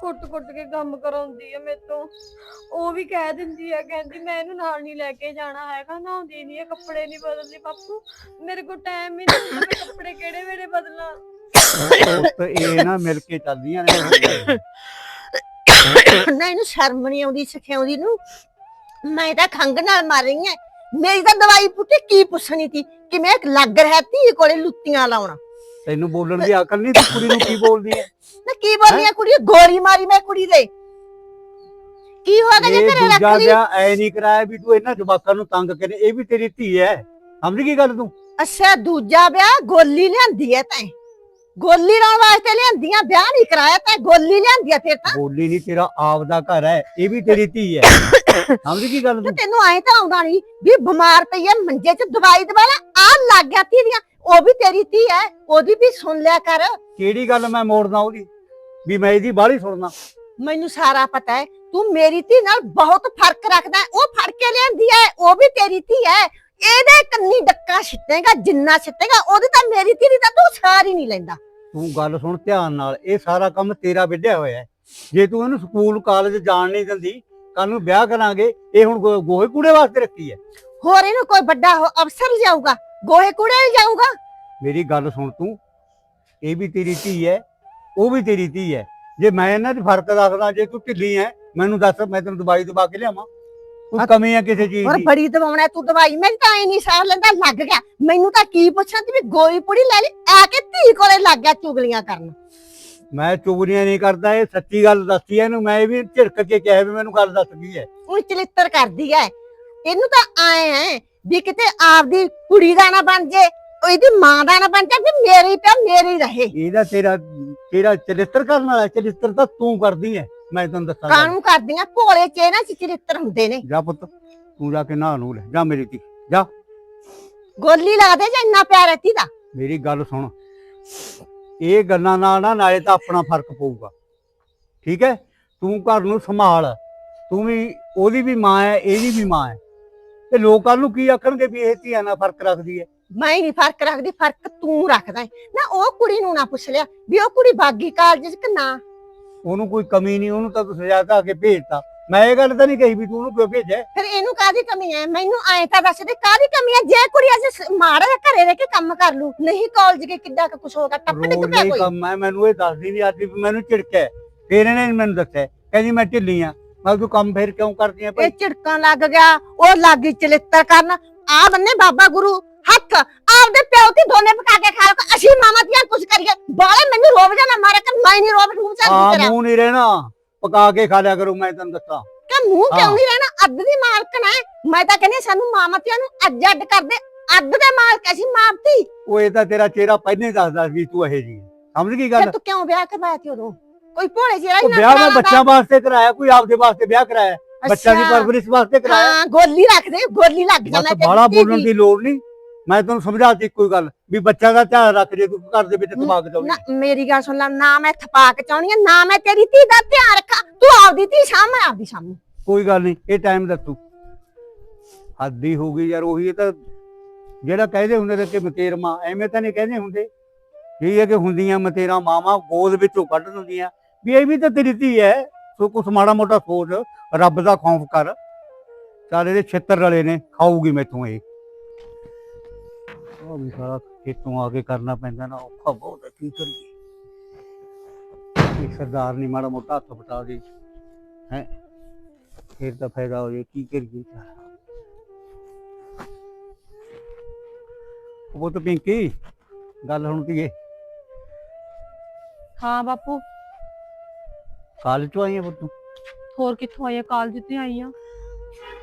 ਕੁੱਟ ਕੁੱਟ ਕੇ ਕੰਮ ਕਰਾਉਂਦੀ ਹੈ ਮੇਰੇ ਤੋਂ। ਉਹ ਵੀ ਕਹਿ ਦਿੰਦੀ ਹੈ ਕਹਿੰਦੀ ਮੈਂ ਇਹਨੂੰ ਨਾਲ ਨਹੀਂ ਲੈ ਕੇ ਜਾਣਾ ਹੈਗਾ ਨਹਾਉਂਦੀ ਨਹੀਂ ਹੈ ਕੱਪੜੇ ਨਹੀਂ ਬਦਲਦੀ ਬਾਪੂ ਮੇਰੇ ਕੋਲ ਟਾਈਮ ਹੀ ਨਹੀਂ ਹੁੰਦਾ ਮੈਂ ਕੱਪੜੇ ਕਿਹੜੇ ਵੇਲੇ ਬਦਲਾਂ? ਪੁੱਤ ਇਹ ਨਾ ਮਿਲ ਕੇ ਚੱਲਦੀਆਂ ਨੇ। ਨਾ ਇਹਨੂੰ ਸ਼ਰਮ ਨਹੀਂ ਆਉਂਦੀ ਸਿਖਾਉਂਦੀ ਨੂੰ। ਮੈਂ ਤਾਂ ਖੰਗ ਨਾਲ ਮਰ ਰਹੀ ਐ ਮੇਰੀ ਤਾਂ ਦਵਾਈ ਪੁੱਟੀ ਕੀ ਪੁੱਛਣੀ ਸੀ? ਕਿਵੇਂ ਲੱਗ ਰਿਹਾ ਧੀ ਕੋਲੇ ਲੁੱਤੀਆਂ ਲਾਉਣਾ? ਤੈਨੂੰ ਬੋਲਣ ਦੀ ਅਕਲ ਨਹੀਂ ਤੂੰ ਕੁੜੀ ਨੂੰ ਕੀ ਬੋਲਦੀ ਹੈ ਨਾ ਕੀ ਬੋਲੀ ਆ ਕੁੜੀ? ਗੋਲੀ ਮਾਰੀ ਮੈਂ ਕੁੜੀ ਦੇ। ਕੀ ਹੋਗਾ ਜੇ ਇਹ ਘਰੇ ਰੱਖ ਦੂਜਾ ਲਈ? ਵਿਆਹ ਐ ਨਹੀਂ ਕਰਾਇਆ ਵੀ ਤੂੰ ਇਹਨਾਂ ਜਵਾਕਾਂ ਨੂੰ ਤੰਗ ਕਰੇ। ਇਹ ਵੀ ਤੇਰੀ ਧੀ ਹੈ ਸਮਝ ਗਈ ਗੱਲ ਤੂੰ? ਅੱਛਾ ਦੂਜਾ ਵਿਆਹ ਗੋਲੀ ਲਿਆਂਦੀ ਐ ਤੈਂ। ਗੋਲੀ ਲਾਉਣ ਵਾਸਤੇ ਲਿਆਂਦੀਆਂ ਵਿਆਹ ਨਹੀਂ ਕਰਾਇਆ ਤੈਂ ਗੋਲੀ ਲਿਆਂਦੀ ਐ ਫਿਰ ਤਾਂ। ਬੋਲੀ ਨਹੀਂ ਤੇਰਾ ਆਪ ਦਾ ਘਰ ਹੈ ਇਹ ਵੀ ਤੇਰੀ ਧੀ ਹੈ। ਸਮਝ ਗਈ ਗੱਲ ਤੇ ਤੂੰ? ਤੈਨੂੰ ਐ ਤਾਂ ਆਉਂਦਾ ਨਹੀਂ ਵੀ ਬਿਮਾਰ ਪਈ ਐ ਮੰਜੇ 'ਚ ਦਵਾਈ ਦਵਾਲਾ ਆ ਲੱਗ ਗਿਆ ਧੀ ਦੀਆਂ ਉਹ ਵੀ ਤੇਰੀ ਧੀ ਐ ਉਹਦੀ ਵੀ ਸੁਣ ਲਿਆ ਕਰ। ਕਿਹੜੀ ਗੱਲ ਮੈਂ ਮੋੜਦਾ ਉਹਦੀ? ਵੀ ਮੈਂ ਇਹਦੀ ਬਾਹਲੀ ਸੁਣਨਾ ਮੈਨੂੰ ਸਾਰਾ ਪਤਾ ਹੈ ਤੂੰ ਮੇਰੀ ਧੀ ਨਾਲ ਬਹੁਤ ਫ਼ਰਕ ਰੱਖਦਾ ਹੈ। ਉਹ ਫੜ ਕੇ ਲਿਆਂਦੀ ਹੈ ਉਹ ਵੀ ਤੇਰੀ ਧੀ ਹੈ। ਇਹਦੇ ਕੰਨੀ ਡੱਕਾ ਛਿੱਟੇਗਾ ਜਿੰਨਾ ਛਿੱਟੇਗਾ ਉਹਦੀ ਤਾਂ ਮੇਰੀ ਧੀ ਦੀ ਤਾਂ ਤੂੰ ਸਾਰ ਹੀ ਨਹੀਂ ਲੈਂਦਾ। ਤੂੰ ਗੱਲ ਸੁਣ ਧਿਆਨ ਨਾਲ ਇਹ ਸਾਰਾ ਕੰਮ ਤੇਰਾ ਵਿੱਢਿਆ ਹੋਇਆ ਹੈ। ਜੇ ਤੂੰ ਇਹਨੂੰ ਸਕੂਲ ਕਾਲਜ ਜਾਣ ਨਹੀਂ ਦਿੰਦੀ ਕੱਲ ਨੂੰ ਵਿਆਹ ਕਰਾਂਗੇ ਇਹ ਹੁਣ ਗੋ- ਗੋਹੇ ਕੂੜੇ ਵਾਸਤੇ ਰੱਖੀ ਹੈ। ਹੋਰ ਇਹਨੂੰ ਕੋਈ ਵੱਡਾ ਹੋ- ਅਫਸਰ ਜਾਊਗਾ ਗੋਹੇ ਕੂੜੇ ਜਾਊਗਾ ਮੇਰੀ ਗੱਲ ਸੁਣ ਤੂੰ ਇਹ ਵੀ ਤੇਰੀ ਧੀ ਹੈ ਉਹ ਵੀ ਤੇਰੀ ਧੀ ਹੈ। ਜੇ ਮੈਂ ਇਹਨਾਂ ਦੀ ਫ਼ਰਕ ਦੱਸਦਾ ਜੇ ਤੂੰ ਢਿੱਲੀ ਹੈ ਮੈਨੂੰ ਦੱਸ ਮੈਂ ਤੈਨੂੰ ਦਵਾਈ ਦਵਾ ਕੇ ਲਿਆਵਾਂ। ਕੋਈ ਕਮੀ ਹੈ ਕਿਸੇ ਚੀਜ਼ ਹੋਰ ਦੀ? ਬੜੀ ਦਵਾਉਣਾ ਤੂੰ ਦਵਾਈ ਮੈਂ ਤਾਂ ਐ ਨਹੀਂ ਸਾਰ ਲੈਂਦਾ ਲੱਗ ਗਿਆ। ਮੈਨੂੰ ਤਾਂ ਕੀ ਪੁੱਛਾਂ ਤੀ ਵੀ ਗੋਈ ਪੁੜੀ ਲੈ ਲਈ ਆ ਕੇ ਧੀ ਕੋਲੇ ਲੱਗ ਗਿਆ ਚੁਗਲੀਆਂ ਕਰਨ। ਮੈਂ ਚੁਗਲੀਆਂ ਨਹੀਂ ਕਰਦਾ ਇਹ ਸੱਚੀ ਗੱਲ ਦੱਸੀ ਹੈ ਇਹਨੂੰ ਮੈਂ ਇਹ ਵੀ ਝਿੜਕ ਕੇ ਕਿਹਾ ਵੀ ਮੈਨੂੰ ਗੱਲ ਦੱਸ ਗਈ ਹੈ। ਉਹ ਚਲਿੱਤਰ ਕਰਦੀ ਐ ਇਹਨੂੰ ਤਾਂ ਆਏ ਐ ਵੀ ਕਿਤੇ ਆਪਦੀ ਕੁੜੀ ਦਾ ਨਾ ਬਣ ਜੇ ਇਹਦੀ ਮਾਂ ਦਾ ਨਾ ਬਣ ਜਾ ਵੀ ਮੇਰੀ ਪਿਆ ਮੇਰੀ ਰਹੇ। ਇਹਦਾ ਤੇਰਾ ਤੇਰਾ ਚਰਿੱਤਰ ਕਰਨ ਵਾਲਾ ਚਰਿੱਤਰ ਤਾਂ ਤੂੰ ਕਰਦੀ ਹੈ। ਮੈਂ ਤੈਨੂੰ ਦੱਸਾਂਗਾ ਕਾਨੂੰ ਕਰਦੀਆਂ ਭੋਲੇ ਚ ਇਹਨਾਂ ਚ ਚਰਿੱਤਰ ਹੁੰਦੇ ਨੇ। ਜਾ ਪੁੱਤ ਤੂੰ ਜਾ ਕੇ ਨਹਾ ਨੂੰ ਲੈ ਜਾ ਮੇਰੀ ਧੀ ਗੋਲੀ ਲਾ ਦੇ ਜਾਂ ਇੰਨਾ ਪਿਆਰ ਐਤੀ ਦਾ। ਮੇਰੀ ਗੱਲ ਸੁਣ। ਇਹ ਗੱਲਾਂ ਨਾਲ ਨਾ ਨਾਲੇ ਤਾਂ ਆਪਣਾ ਫ਼ਰਕ ਪਊਗਾ। ਠੀਕ ਹੈ? ਤੂੰ ਘਰ ਨੂੰ ਸੰਭਾਲ। ਤੂੰ ਵੀ ਉਹਦੀ ਵੀ ਮਾਂ ਹੈ ਇਹਦੀ ਵੀ ਮਾਂ ਹੈ। ਤੇ ਲੋਕਾਂ ਨੂੰ ਕੀ ਆਖਣਗੇ ਵੀ ਇਹ ਧੀਆਂ ਨਾਲ ਫ਼ਰਕ ਰੱਖਦੀ ਹੈ? ਮੈਂ ਨਹੀਂ ਫ਼ਰਕ ਰੱਖਦੀ ਫ਼ਰਕ ਤੂੰ ਰੱਖਦਾ ਏ। ਨਾ ਉਹ ਕੁੜੀ ਨੂੰ ਨਾ ਪੁੱਛ ਲਿਆ ਵੀ ਉਹ ਕੁੜੀ ਬਾਗੀ ਕਾਲਜ ਚ ਕਿ ਨਾ? ਉਹਨੂੰ ਕੋਈ ਕਮੀ ਨਹੀਂ ਉਹਨੂੰ ਤਾਂ ਤੂੰ ਸਜ਼ਾ ਕੇ ਭੇਜਤਾ। ਮੈਂ ਇਹ ਗੱਲ ਤਾਂ ਨਹੀਂ ਕਹੀ ਵੀ ਤੂੰ ਉਹਨੂੰ ਕਿਉਂ ਭੇਜਿਆ? ਫਿਰ ਇਹਨੂੰ ਕਾਦੀ ਕਮੀ ਐ ਮੈਨੂੰ ਐ ਤਾਂ ਦੱਸ ਦੇ ਕਾਦੀ ਕਮੀ ਐ ਜੇ ਕੁੜੀ ਅੱਜ ਮਾੜਾ ਜਿਹਾ ਘਰੇ ਰਹਿ ਕੇ ਕੰਮ ਕਰ ਲੂ ਨਹੀਂ ਕਾਲਜ ਕੇ ਕਿੱਡਾ ਕੁ ਕੁਛ ਹੋਗਾ ਟੱਪ ਡਿੱਗ ਪਿਆ ਕੋਈ? ਕੰਮ ਹੈ ਮੈਨੂੰ ਇਹ ਦੱਸਦੀ ਨਹੀਂ ਆਦੀ ਮੈਨੂੰ ਝਿੜਕਿਆ ਫੇਰ ਇਹਨੇ ਮੈਨੂੰ ਦੱਸਿਆ। ਕਹਿੰਦੀ ਮੈਂ ਢਿੱਲੀ ਆ ਮੈਂ ਤੂੰ ਕੰਮ ਫੇਰ ਕਿਉਂ ਕਰਦੀ ਆ ਇਹ ਭਾਈ ਝਿੜਕਾਂ ਲੱਗ ਗਿਆ ਉਹ ਲੱਗੀ ਚਲਿੱਤਰ ਕਰਨ। ਆ ਬੰਨੇ ਬਾਬਾ ਗੁਰੂ ਹੱਥ ਆਪਦੇ ਪਿਓ ਤੇ ਦੋਨੇ ਪਕਾ ਕੇ ਖਾ ਲੋ ਅਸੀਂ ਮਾਮਾ ਦੀਆਂ ਕੁਛ ਕਰੀਏ ਬਾਲੇ ਮੈਨੂੰ ਰੋਬ ਜਾਣਾ ਮਾਰੇ ਕਰ ਮੈਂ ਨਹੀਂ ਰੋਬ ਰੂਬ ਆ ਚੱਲ ਤੇਰਾ ਮੂੰਹ ਨਹੀਂ ਰਹਿਣਾ। ਪਕਾ ਕੇ ਖਾ ਲਿਆ ਕਰੂੰ ਮੈਂ ਤੈਨੂੰ ਦੱਸਾਂ। ਕਿ ਮੂੰਹ ਹਾਂ। ਕਿਉਂ ਨਹੀਂ ਰਹਿਣਾ? ਅੱਧ ਦੀ ਮਾਲਕਣ ਹੈ। ਮੈਂ ਤਾਂ ਕਹਿੰਦੀ ਹਾਂ, ਸਾਨੂੰ ਮਾਮਤੀਆਂ ਨੂੰ ਅੱਜ ਅੱਡ ਕਰਦੇ ਅੱਧ ਦੇ ਮਾਲਕ ਅਸੀਂ ਮਾਪਤੀ ਉਹ ਇਹ ਤਾਂ ਤੇਰਾ ਚਿਹਰਾ ਪਹਿਲਾਂ ਹੀ ਦੱਸਦਾ ਸੀ ਤੂੰ ਇਹੋ ਜੀ ਸਮਝ ਗਈ ਗੱਲ? ਤੂੰ ਕਿਉਂ ਵਿਆਹ ਕਰਵਾਇਆ ਤੀ ਉਦੋਂ? ਕੋਈ ਭੋਲੇ ਜਿਹੜਾ ਉਹ ਵਿਆਹ ਮੈਂ ਬੱਚਿਆਂ ਵਾਸਤੇ ਕਰਾਇਆ ਕੋਈ ਆਪਦੇ ਵਾਸਤੇ ਵਿਆਹ ਕਰਾਇਆ? ਬੱਚਿਆਂ ਦੀ ਪਰਵਰਿਸ਼ ਵਾਸਤੇ ਕਰਾਇਆ? ਹਾਂ ਗੋਲੀ ਰੱਖ ਦੇ ਗੋਲੀ ਲੱਗ ਬੋਲਣ ਦੀ ਲੋੜ ਨਹੀਂ। ਮੈਂ ਤੈਨੂੰ ਸਮਝਾਤੀ ਕੋਈ ਗੱਲ ਵੀ ਬੱਚਿਆਂ ਦਾ ਧਿਆਨ ਰੱਖ ਜੇ ਤੂੰ ਘਰ ਦੇ ਵਿੱਚ ਦਿਮਾਗ ਨਾ ਚਾਉਂਦੀ ਮੇਰੀ ਗੱਲ ਸੁਣ ਲੈ ਨਾ ਮੈਂ ਥਪਾਕ ਚਾਉਣੀ ਆ ਨਾ ਮੈਂ ਤੇਰੀ ਧੀ ਦਾ ਧਿਆਨ ਰੱਖਾਂ ਤੂੰ ਆਪਦੀ ਧੀ ਸਾਹਮਣੇ ਆਪਦੀ ਸਾਹਮਣੇ ਕੋਈ ਗੱਲ ਨਹੀਂ ਇਹ ਟਾਈਮ ਦੱਸੂ। ਹੱਦੀ ਹੋ ਗਈ ਯਾਰ ਉਹੀ ਤਾਂ ਜਿਹੜਾ ਕਹਿੰਦੇ ਹੁੰਦੇ ਨੇ ਕਿ ਮਤੇਰ ਮਾਂ ਐਵੇਂ ਤਾਂ ਨਹੀਂ ਕਹਿੰਦੇ ਹੁੰਦੇ। ਇਹ ਹੈ ਕਿ ਹੁੰਦੀਆਂ ਮਤੇਰਾਂ ਮਾਵਾਂ ਗੋਦ ਵਿੱਚੋਂ ਕੱਢ ਦਿੰਦੀਆਂ। ਵੀ ਇਹ ਵੀ ਤਾਂ ਤੇਰੀ ਧੀ ਹੈ ਸੋ ਕੁਛ ਮਾੜਾ ਮੋਟਾ ਸੋਚ ਰੱਬ ਦਾ ਖੌਫ ਕਰ। ਚੱਲ ਇਹਦੇ ਛਿੱਤਰ ਰਲੇ ਨੇ ਖਾਊਗੀ ਮੈਥੋਂ ਇਹ। ਉਹ ਵੀ ਸਾਰਾ ਖੇਤੋਂ ਆ ਕੇ ਕਰਨਾ ਪੈਂਦਾ ਨਾ ਔਖਾ ਬਹੁਤ ਹੈ, ਕੀ ਕਰੀਏ? ਇਹ ਸਰਦਾਰ ਨਹੀਂ ਮਾੜਾ ਮੋਟਾ ਹੱਥ ਬਟਾ ਦੇ ਹੈ? ਫੇਰ ਤਾਂ ਫਾਇਦਾ ਹੋ ਜੇ ਕੀ ਕਰੀਏ ਉਹ ਤਾਂ ਪਿੰਕੀ ਗੱਲ ਹੁਣ ਧੀਏ ਹਾਂ ਬਾਪੂ। ਕਾਲਜ ਤੋਂ ਆਈ ਹੈ ਪੁੱਤ? ਹੋਰ ਕਿੱਥੋਂ ਆਈ ਆ? ਕਾਲਜ ਤੇ ਆਈ ਆ।